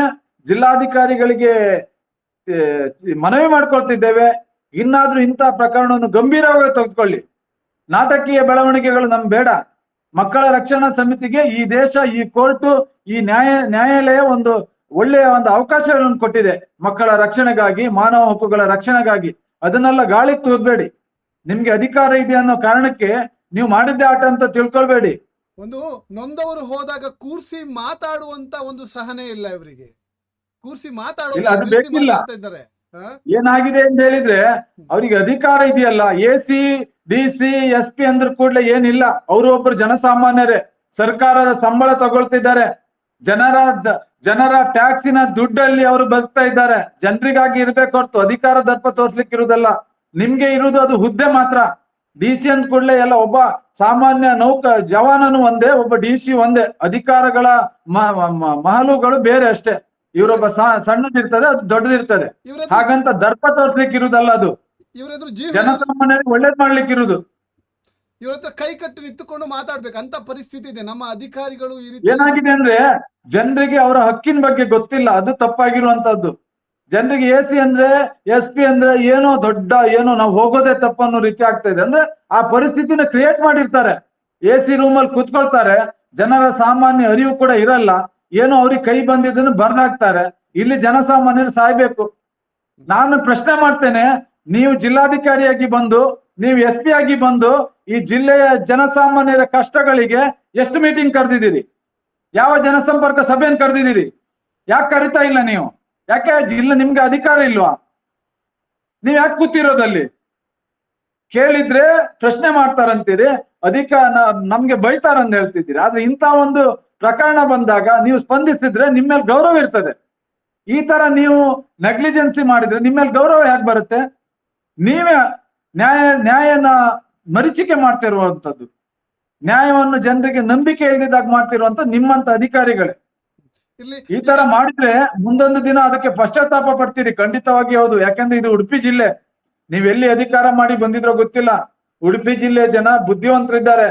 ಜಿಲ್ಲಾಧಿಕಾರಿಗಳಿಗೆ ಮನವಿ ಮಾಡ್ಕೊಳ್ತಿದ್ದೇವೆ. ಇನ್ನಾದ್ರೂ ಇಂತಹ ಪ್ರಕರಣವನ್ನು ಗಂಭೀರವಾಗಿ ತೆಗೆದುಕೊಳ್ಳಿ. ನಾಟಕೀಯ ಬೆಳವಣಿಗೆಗಳು ನಮ್ ಬೇಡ. ಮಕ್ಕಳ ರಕ್ಷಣಾ ಸಮಿತಿಗೆ ಈ ದೇಶ ಈ ಕೋರ್ಟು ಈ ನ್ಯಾಯ ನ್ಯಾಯಾಲಯ ಒಂದು ಒಳ್ಳೆಯ ಒಂದು ಅವಕಾಶಗಳನ್ನು ಕೊಟ್ಟಿದೆ. ಮಕ್ಕಳ ರಕ್ಷಣೆಗಾಗಿ ಮಾನವ ಹಕ್ಕುಗಳ ರಕ್ಷಣೆಗಾಗಿ. ಅದನ್ನೆಲ್ಲ ಗಾಳಿ ತೂದ್ಬೇಡಿ ನಿಮ್ಗೆ ಅಧಿಕಾರ ಇದೆ ಅನ್ನೋ ಕಾರಣಕ್ಕೆ ನೀವು ಮಾಡಿದ್ದೆ ಆಟ ಅಂತ ತಿಳ್ಕೊಳ್ಬೇಡಿ. ಒಂದು ನೊಂದವರು ಹೋದಾಗ ಕೂರ್ಸಿ ಮಾತಾಡುವಂತ ಒಂದು ಸಹನೆ ಇಲ್ಲ ಇವರಿಗೆ. ಕೂರ್ಸಿ ಇಲ್ಲ, ಏನಾಗಿದೆ ಅಂತ ಹೇಳಿದ್ರೆ ಅವ್ರಿಗೆ ಅಧಿಕಾರ ಇದೆಯಲ್ಲ, A C, D C, S P ಅಂದ್ರ ಕೂಡ್ಲೆ ಏನಿಲ್ಲ. ಅವರು ಒಬ್ರು ಜನಸಾಮಾನ್ಯರೇ. ಸರ್ಕಾರದ ಸಂಬಳ ತಗೊಳ್ತಿದ್ದಾರೆ. ಜನರ ಜನರ ಟ್ಯಾಕ್ಸಿನ ದುಡ್ಡಲ್ಲಿ ಅವರು ಬದುಕ್ತಾ ಇದ್ದಾರೆ. ಜನರಿಗಾಗಿ ಇರ್ಬೇಕು ಹೊರತು ಅಧಿಕಾರ ದರ್ಪ ತೋರ್ಸ್ಲಿಕ್ಕೆ ಇರುವುದಲ್ಲ. ನಿಮ್ಗೆ ಇರುವುದು ಅದು ಹುದ್ದೆ ಮಾತ್ರ. ಡಿ ಸಿ ಅಂದ ಕೂಡಲೇ ಎಲ್ಲ ಒಬ್ಬ ಸಾಮಾನ್ಯ ನೌಕ, ಜವಾನನು ಒಂದೇ, ಒಬ್ಬ ಡಿ ಸಿ ಒಂದೇ. ಅಧಿಕಾರಗಳ ಮಹಲುಗಳು ಬೇರೆ ಅಷ್ಟೇ. ಇವರೊಬ್ಬ ಸಣ್ಣದಿರ್ತದೆ ಅದು ದೊಡ್ಡದಿರ್ತದೆ ಹಾಗಂತ ದರ್ಪ ತೋರ್ಸ್ಲಿಕ್ಕೆ ಇರುದಲ್ಲ ಅದು. ಜನಸಾಮಾನ್ಯರಿಗೆ ಒಳ್ಳೇದ್ ಮಾಡ್ಲಿಕ್ಕೆ ಇರುವುದು ಇವ್ರ ಹತ್ರ ಕೈ ಕಟ್ಟಿ ನಿಂತುಕೊಂಡು ಮಾತಾಡ್ಬೇಕು. ಅಂತ ಪರಿಸ್ಥಿತಿ ಇದೆ. ನಮ್ಮ ಅಧಿಕಾರಿಗಳು ಈ ರೀತಿ ಏನಾಗಿದೆ ಅಂದ್ರೆ ಜನರಿಗೆ ಅವರ ಹಕ್ಕಿನ ಬಗ್ಗೆ ಗೊತ್ತಿಲ್ಲ. ಅದು ತಪ್ಪಾಗಿರುವಂತದ್ದು. ಜನರಿಗೆ ಎ ಸಿ ಅಂದ್ರೆ ಎಸ್ ಪಿ ಅಂದ್ರೆ ಏನೋ ದೊಡ್ಡ ಏನೋ ನಾವು ಹೋಗೋದೇ ತಪ್ಪ ಅನ್ನೋ ರೀತಿ ಆಗ್ತಾ ಇದೆ. ಅಂದ್ರೆ ಆ ಪರಿಸ್ಥಿತಿನ ಕ್ರಿಯೇಟ್ ಮಾಡಿರ್ತಾರೆ. ಎ ಸಿ ರೂಮ್ ಅಲ್ಲಿ ಕೂತ್ಕೊಳ್ತಾರೆ. ಜನರ ಸಾಮಾನ್ಯ ಅರಿವು ಕೂಡ ಇರಲ್ಲ. ಏನೋ ಅವ್ರಿಗೆ ಕೈ ಬಂದಿದ್ದನ್ನು ಬರ್ದಾಕ್ತಾರೆ. ಇಲ್ಲಿ ಜನಸಾಮಾನ್ಯರು ಸಾಯ್ಬೇಕು. ನಾನು ಪ್ರಶ್ನೆ ಮಾಡ್ತೇನೆ, ನೀವು ಜಿಲ್ಲಾಧಿಕಾರಿಯಾಗಿ ಬಂದು, ನೀವು ಎಸ್ ಪಿ ಆಗಿ ಬಂದು, ಈ ಜಿಲ್ಲೆಯ ಜನಸಾಮಾನ್ಯರ ಕಷ್ಟಗಳಿಗೆ ಎಷ್ಟು ಮೀಟಿಂಗ್ ಕರೆದಿದ್ದೀರಿ? ಯಾವ ಜನಸಂಪರ್ಕ ಸಭೆಯನ್ನು ಕರೆದಿದ್ದೀರಿ? ಯಾಕೆ ಕರಿತಾ ಇಲ್ಲ ನೀವು? ಯಾಕೆ ಜಿಲ್ಲೆ ನಿಮ್ಗೆ ಅಧಿಕಾರ ಇಲ್ವಾ? ನೀವ್ ಯಾಕೆ ಕೂತಿರೋದಲ್ಲಿ? ಕೇಳಿದ್ರೆ ಪ್ರಶ್ನೆ ಮಾಡ್ತಾರಂತೀರಿ ಅಧಿಕ ನಮ್ಗೆ ಬೈತಾರಂತ ಹೇಳ್ತಿದ್ದೀರಿ. ಆದ್ರೆ ಇಂಥ ಒಂದು ಪ್ರಕರಣ ಬಂದಾಗ ನೀವು ಸ್ಪಂದಿಸಿದ್ರೆ ನಿಮ್ಮ ಮೇಲೆ ಗೌರವ ಇರ್ತದೆ. ಈ ತರ ನೀವು ನೆಗ್ಲಿಜೆನ್ಸಿ ಮಾಡಿದ್ರೆ ನಿಮ್ಮ ಮೇಲೆ ಗೌರವ ಯಾಕೆ ಬರುತ್ತೆ? ನೀವೇ ನ್ಯಾಯ ನ್ಯಾಯನ ಮರೀಚಿಕೆ ಮಾಡ್ತಿರುವಂತದ್ದು ನ್ಯಾಯವನ್ನು ಜನರಿಗೆ ನಂಬಿಕೆ ಇಲ್ದಿದಾಗ ಮಾಡ್ತಿರುವಂತ ನಿಮ್ಮಂತ ಅಧಿಕಾರಿಗಳೇ. ಈ ತರ ಮಾಡಿದ್ರೆ ಮುಂದೊಂದು ದಿನ ಅದಕ್ಕೆ ಪಶ್ಚಾತ್ತಾಪ ಪಡ್ತೀರಿ. ಖಂಡಿತವಾಗಿ ಹೌದು. ಯಾಕಂದ್ರೆ ಇದು ಉಡುಪಿ ಜಿಲ್ಲೆ. ನೀವೆಲ್ಲಿ ಎಲ್ಲಿ ಅಧಿಕಾರ ಮಾಡಿ ಬಂದಿದ್ರೋ ಗೊತ್ತಿಲ್ಲ. ಉಡುಪಿ ಜಿಲ್ಲೆ ಜನ ಬುದ್ಧಿವಂತರಿದ್ದಾರೆ.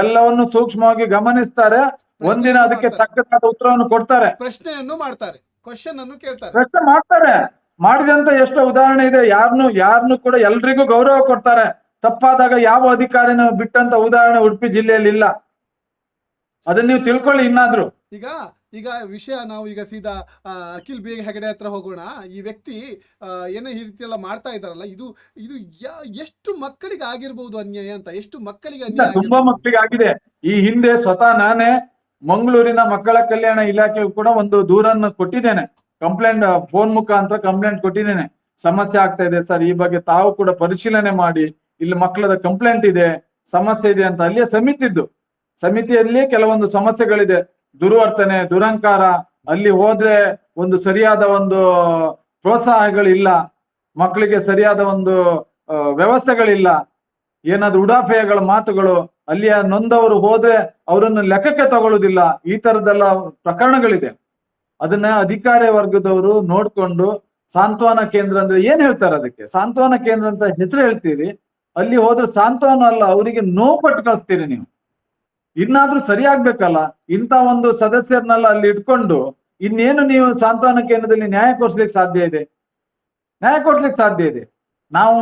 ಎಲ್ಲವನ್ನು ಸೂಕ್ಷ್ಮವಾಗಿ ಗಮನಿಸ್ತಾರೆ. ಒಂದಿನ ಅದಕ್ಕೆ ತಕ್ಕದಾದ ಉತ್ತರವನ್ನು ಕೊಡ್ತಾರೆ. ಪ್ರಶ್ನೆಯನ್ನು ಮಾಡ್ತಾರೆ. ಕ್ವಶನ್ ಅನ್ನು ಕೇಳ್ತಾರೆ. ಪ್ರಶ್ನೆ ಮಾಡ್ತಾರೆ. ಮಾಡಿದಂತ ಎಷ್ಟೋ ಉದಾಹರಣೆ ಇದೆ. ಯಾರನ್ನು ಯಾರನ್ನು ಕೂಡ ಎಲ್ರಿಗೂ ಗೌರವ ಕೊಡ್ತಾರೆ. ತಪ್ಪಾದಾಗ ಯಾವ ಅಧಿಕಾರಿನ ಬಿಟ್ಟಂತ ಉದಾಹರಣೆ ಉಡುಪಿ ಜಿಲ್ಲೆಯಲ್ಲಿ ಇಲ್ಲ. ಅದನ್ನ ನೀವು ತಿಳ್ಕೊಳ್ಳಿ ಇನ್ನಾದ್ರು. ಈಗ ಈಗ ವಿಷಯ ನಾವು ಈಗ ಸೀದಾ ಅಖಿಲ್ ಬೇಗ ಹೆಗಡೆ ಹತ್ರ ಹೋಗೋಣ. ಈ ವ್ಯಕ್ತಿ ಏನೇ ಏನೋ ಈ ರೀತಿ ಎಲ್ಲ ಮಾಡ್ತಾ ಇದಾರಲ್ಲ ಇದು ಇದು ಎಷ್ಟು ಮಕ್ಕಳಿಗೆ ಆಗಿರ್ಬೋದು ಅನ್ಯಾಯ ಅಂತ ಎಷ್ಟು ಮಕ್ಕಳಿಗೆ ಅನ್ಯಾಯ ತುಂಬಾ ಮಕ್ಕಳಿಗೆ ಆಗಿದೆ ಈ ಹಿಂದೆ ಸ್ವತಃ ನಾನೇ ಮಂಗಳೂರಿನ ಮಕ್ಕಳ ಕಲ್ಯಾಣ ಇಲಾಖೆಗೂ ಕೂಡ ಒಂದು ದೂರನ್ನು ಕೊಟ್ಟಿದ್ದೇನೆ. ಕಂಪ್ಲೇಂಟ್, ಫೋನ್ ಮುಖಾಂತರ ಕಂಪ್ಲೇಂಟ್ ಕೊಟ್ಟಿದ್ದೇನೆ. ಸಮಸ್ಯೆ ಆಗ್ತಾ ಇದೆ ಸರ್, ಈ ಬಗ್ಗೆ ತಾವು ಕೂಡ ಪರಿಶೀಲನೆ ಮಾಡಿ, ಇಲ್ಲಿ ಮಕ್ಕಳದ ಕಂಪ್ಲೇಂಟ್ ಇದೆ, ಸಮಸ್ಯೆ ಇದೆ ಅಂತ ಅಲ್ಲಿಯೇ ಸಮಿತಿ ಇದ್ದು ಸಮಿತಿಯಲ್ಲಿ ಕೆಲವೊಂದು ಸಮಸ್ಯೆಗಳಿದೆ. ದುರ್ವರ್ತನೆ, ದುರಂಕಾರ, ಅಲ್ಲಿ ಹೋದ್ರೆ ಒಂದು ಸರಿಯಾದ ಒಂದು ಪ್ರೋತ್ಸಾಹಗಳಿಲ್ಲ, ಮಕ್ಕಳಿಗೆ ಸರಿಯಾದ ಒಂದು ವ್ಯವಸ್ಥೆಗಳಿಲ್ಲ, ಏನಾದ್ರು ಉಡಾಫೆಯಗಳ ಮಾತುಗಳು ಅಲ್ಲಿಯ ನೊಂದವರು ಹೋದ್ರೆ ಅವರನ್ನು ಲೆಕ್ಕಕ್ಕೆ ತಗೊಳ್ಳುದಿಲ್ಲ ಈ ತರದೆಲ್ಲ ಪ್ರಕರಣಗಳಿದೆ. ಅದನ್ನ ಅಧಿಕಾರಿ ವರ್ಗದವರು ನೋಡ್ಕೊಂಡು ಸಾಂತ್ವನ ಕೇಂದ್ರ ಅಂದ್ರೆ ಏನ್ ಹೇಳ್ತಾರೆ ಅದಕ್ಕೆ? ಸಾಂತ್ವನ ಕೇಂದ್ರ ಅಂತ ಹೆಸರು ಹೇಳ್ತೀರಿ. ಅಲ್ಲಿ ಹೋದ್ರೆ ಸಾಂತ್ವನ ಅಲ್ಲ, ಅವರಿಗೆ ನೋವು ಕೊಟ್ಟು ಕಳಿಸ್ತೀರಿ ನೀವು. ಇನ್ನಾದ್ರೂ ಸರಿಯಾಗ್ಬೇಕಲ್ಲ? ಇಂಥ ಒಂದು ಸದಸ್ಯರನ್ನೆಲ್ಲ ಅಲ್ಲಿ ಇಟ್ಕೊಂಡು ಇನ್ನೇನು ನೀವು ಸಾಂತ್ವನ ಕೇಂದ್ರದಲ್ಲಿ ನ್ಯಾಯ ಕೊಡ್ಸ್ಲಿಕ್ಕೆ ಸಾಧ್ಯ ಇದೆ? ನ್ಯಾಯ ಕೊಡ್ಸ್ಲಿಕ್ಕೆ ಸಾಧ್ಯ ಇದೆ. ನಾವು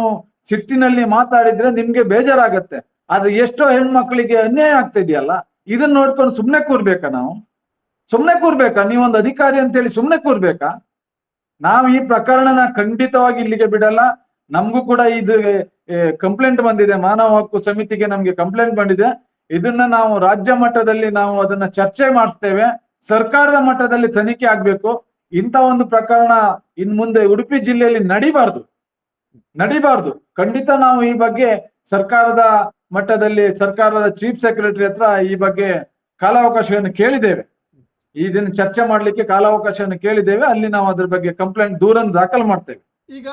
ಸಿಟ್ಟಿನಲ್ಲಿ ಮಾತಾಡಿದ್ರೆ ನಿಮ್ಗೆ ಬೇಜಾರಾಗತ್ತೆ. ಆದ್ರೆ ಎಷ್ಟೋ ಹೆಣ್ಮಕ್ಳಿಗೆ ಅನ್ಯಾಯ ಆಗ್ತಾ ಇದೆಯಲ್ಲ ಇದನ್ನ ನೋಡ್ಕೊಂಡು ಸುಮ್ನೆ ಕೂರ್ಬೇಕಾ ನಾವು? ಸುಮ್ನೆ ಕೂರ್ಬೇಕಾ? ನೀವೊಂದು ಅಧಿಕಾರಿ ಅಂತ ಹೇಳಿ ಸುಮ್ನೆ ಕೂರ್ಬೇಕಾ? ನಾವು ಈ ಪ್ರಕರಣನ ಖಂಡಿತವಾಗಿ ಇಲ್ಲಿಗೆ ಬಿಡಲ್ಲ. ನಮಗೂ ಕೂಡ ಇದು ಕಂಪ್ಲೇಂಟ್ ಬಂದಿದೆ. ಮಾನವ ಹಕ್ಕು ಸಮಿತಿಗೆ ನಮ್ಗೆ ಕಂಪ್ಲೇಂಟ್ ಬಂದಿದೆ. ಇದನ್ನ ನಾವು ರಾಜ್ಯ ಮಟ್ಟದಲ್ಲಿ ನಾವು ಅದನ್ನ ಚರ್ಚೆ ಮಾಡಿಸ್ತೇವೆ. ಸರ್ಕಾರದ ಮಟ್ಟದಲ್ಲಿ ತನಿಖೆ ಆಗ್ಬೇಕು. ಇಂಥ ಒಂದು ಪ್ರಕರಣ ಇನ್ ಮುಂದೆ ಉಡುಪಿ ಜಿಲ್ಲೆಯಲ್ಲಿ ನಡಿಬಾರ್ದು. ನಡಿಬಾರ್ದು. ಖಂಡಿತ ನಾವು ಈ ಬಗ್ಗೆ ಸರ್ಕಾರದ ಮಟ್ಟದಲ್ಲಿ ಸರ್ಕಾರದ ಚೀಫ್ ಸೆಕ್ರೆಟರಿ ಹತ್ರ ಈ ಬಗ್ಗೆ ಕಾಲಾವಕಾಶವನ್ನು ಕೇಳಿದ್ದೇವೆ. ಇದನ್ನ ಚರ್ಚೆ ಮಾಡ್ಲಿಕ್ಕೆ ಕಾಲಾವಕಾಶವನ್ನು ಕೇಳಿದ್ದೇವೆ. ಅಲ್ಲಿ ನಾವು ಅದ್ರ ಬಗ್ಗೆ ಕಂಪ್ಲೇಂಟ್ ದೂರನ್ನು ದಾಖಲು ಮಾಡ್ತೇವೆ. ಈಗ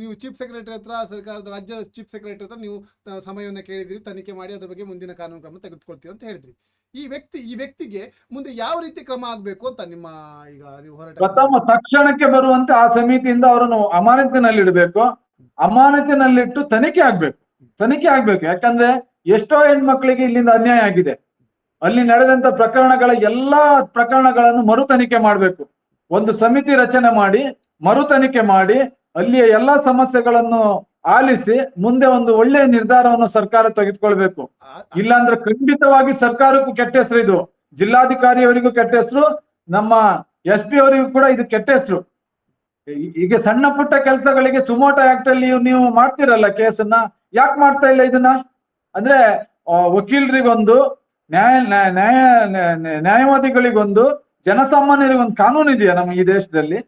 ನೀವು ಚೀಫ್ ಸೆಕ್ರೆಟರಿ ಹತ್ರ ಸರ್ಕಾರದ ರಾಜ್ಯದ ಚೀಫ್ ಸೆಕ್ರೆಟರಿ ಹತ್ರ ನೀವು ಸಮಯವನ್ನು ಸಮಯವನ್ನ ಕೇಳಿದ್ರಿ ತನಿಖೆ ಮಾಡಿ ಅದ್ರ ಬಗ್ಗೆ ಮುಂದಿನ ಕಾನೂನು ಕ್ರಮ ತೆಗೆದುಕೊಳ್ತೀವಿ ಅಂತ ಹೇಳಿದ್ರಿ. ಈ ವ್ಯಕ್ತಿ ಈ ವ್ಯಕ್ತಿಗೆ ಮುಂದೆ ಯಾವ ರೀತಿ ಕ್ರಮ ಆಗ್ಬೇಕು ಅಂತ ನಿಮ್ಮ ಈಗ ನೀವು ಹೋರಾಟ ಪ್ರಥಮ ತಕ್ಷಣಕ್ಕೆ ಬರುವಂತೆ ಆ ಸಮಿತಿಯಿಂದ ಅವರನ್ನು ಅಮಾನತಿನಲ್ಲಿ ಇಡಬೇಕು ಅಮಾನತಿನಲ್ಲಿಟ್ಟು ತನಿಖೆ ಆಗ್ಬೇಕು. ತನಿಖೆ ಆಗ್ಬೇಕು. ಯಾಕಂದ್ರೆ ಎಷ್ಟೋ ಹೆಣ್ಮಕ್ಳಿಗೆ ಇಲ್ಲಿಂದ ಅನ್ಯಾಯ ಆಗಿದೆ. ಅಲ್ಲಿ ನಡೆದಂತ ಪ್ರಕರಣಗಳ ಎಲ್ಲಾ ಪ್ರಕರಣಗಳನ್ನು ಮರು ತನಿಖೆ ಮಾಡ್ಬೇಕು. ಒಂದು ಸಮಿತಿ ರಚನೆ ಮಾಡಿ, ಮರು ತನಿಖೆ ಮಾಡಿ, ಅಲ್ಲಿಯ ಎಲ್ಲಾ ಸಮಸ್ಯೆಗಳನ್ನು ಆಲಿಸಿ, ಮುಂದೆ ಒಂದು ಒಳ್ಳೆಯ ನಿರ್ಧಾರವನ್ನು ಸರ್ಕಾರ ತೆಗೆದುಕೊಳ್ಬೇಕು. ಇಲ್ಲಾಂದ್ರೆ ಖಂಡಿತವಾಗಿ ಸರ್ಕಾರಕ್ಕೂ ಕೆಟ್ಟ ಹೆಸರು ಇದು. ಜಿಲ್ಲಾಧಿಕಾರಿಯವರಿಗೂ ಕೆಟ್ಟ ಹೆಸರು ನಮ್ಮ ಎಸ್ ಪಿ ಅವರಿಗೂ ಕೂಡ ಇದು ಕೆಟ್ಟ ಹೆಸರು ಈಗ ಸಣ್ಣ ಪುಟ್ಟ ಕೆಲಸಗಳಿಗೆ ಸುಮೋಟೋ ಆಕ್ಟ್ ಅಲ್ಲಿ ನೀವು ಮಾಡ್ತಿರಲ್ಲ ಕೇಸನ್ನ? ಯಾಕೆ ಮಾಡ್ತಾ ಇಲ್ಲ ಇದನ್ನ? ಅಂದ್ರೆ ವಕೀಲರಿಗೊಂದು ನ್ಯಾಯ ನ್ಯಾಯ ನ್ಯಾಯ- ನ್ಯಾಯ- ನ್ಯಾಯವಾದಿಗಳಿಗೊಂದು ಜನಸಾಮಾನ್ಯರಿಗೊಂದು ಕಾನೂನು ಇದೆಯಾ ನಮ್ಮ ಈ ದೇಶದಲ್ಲಿ.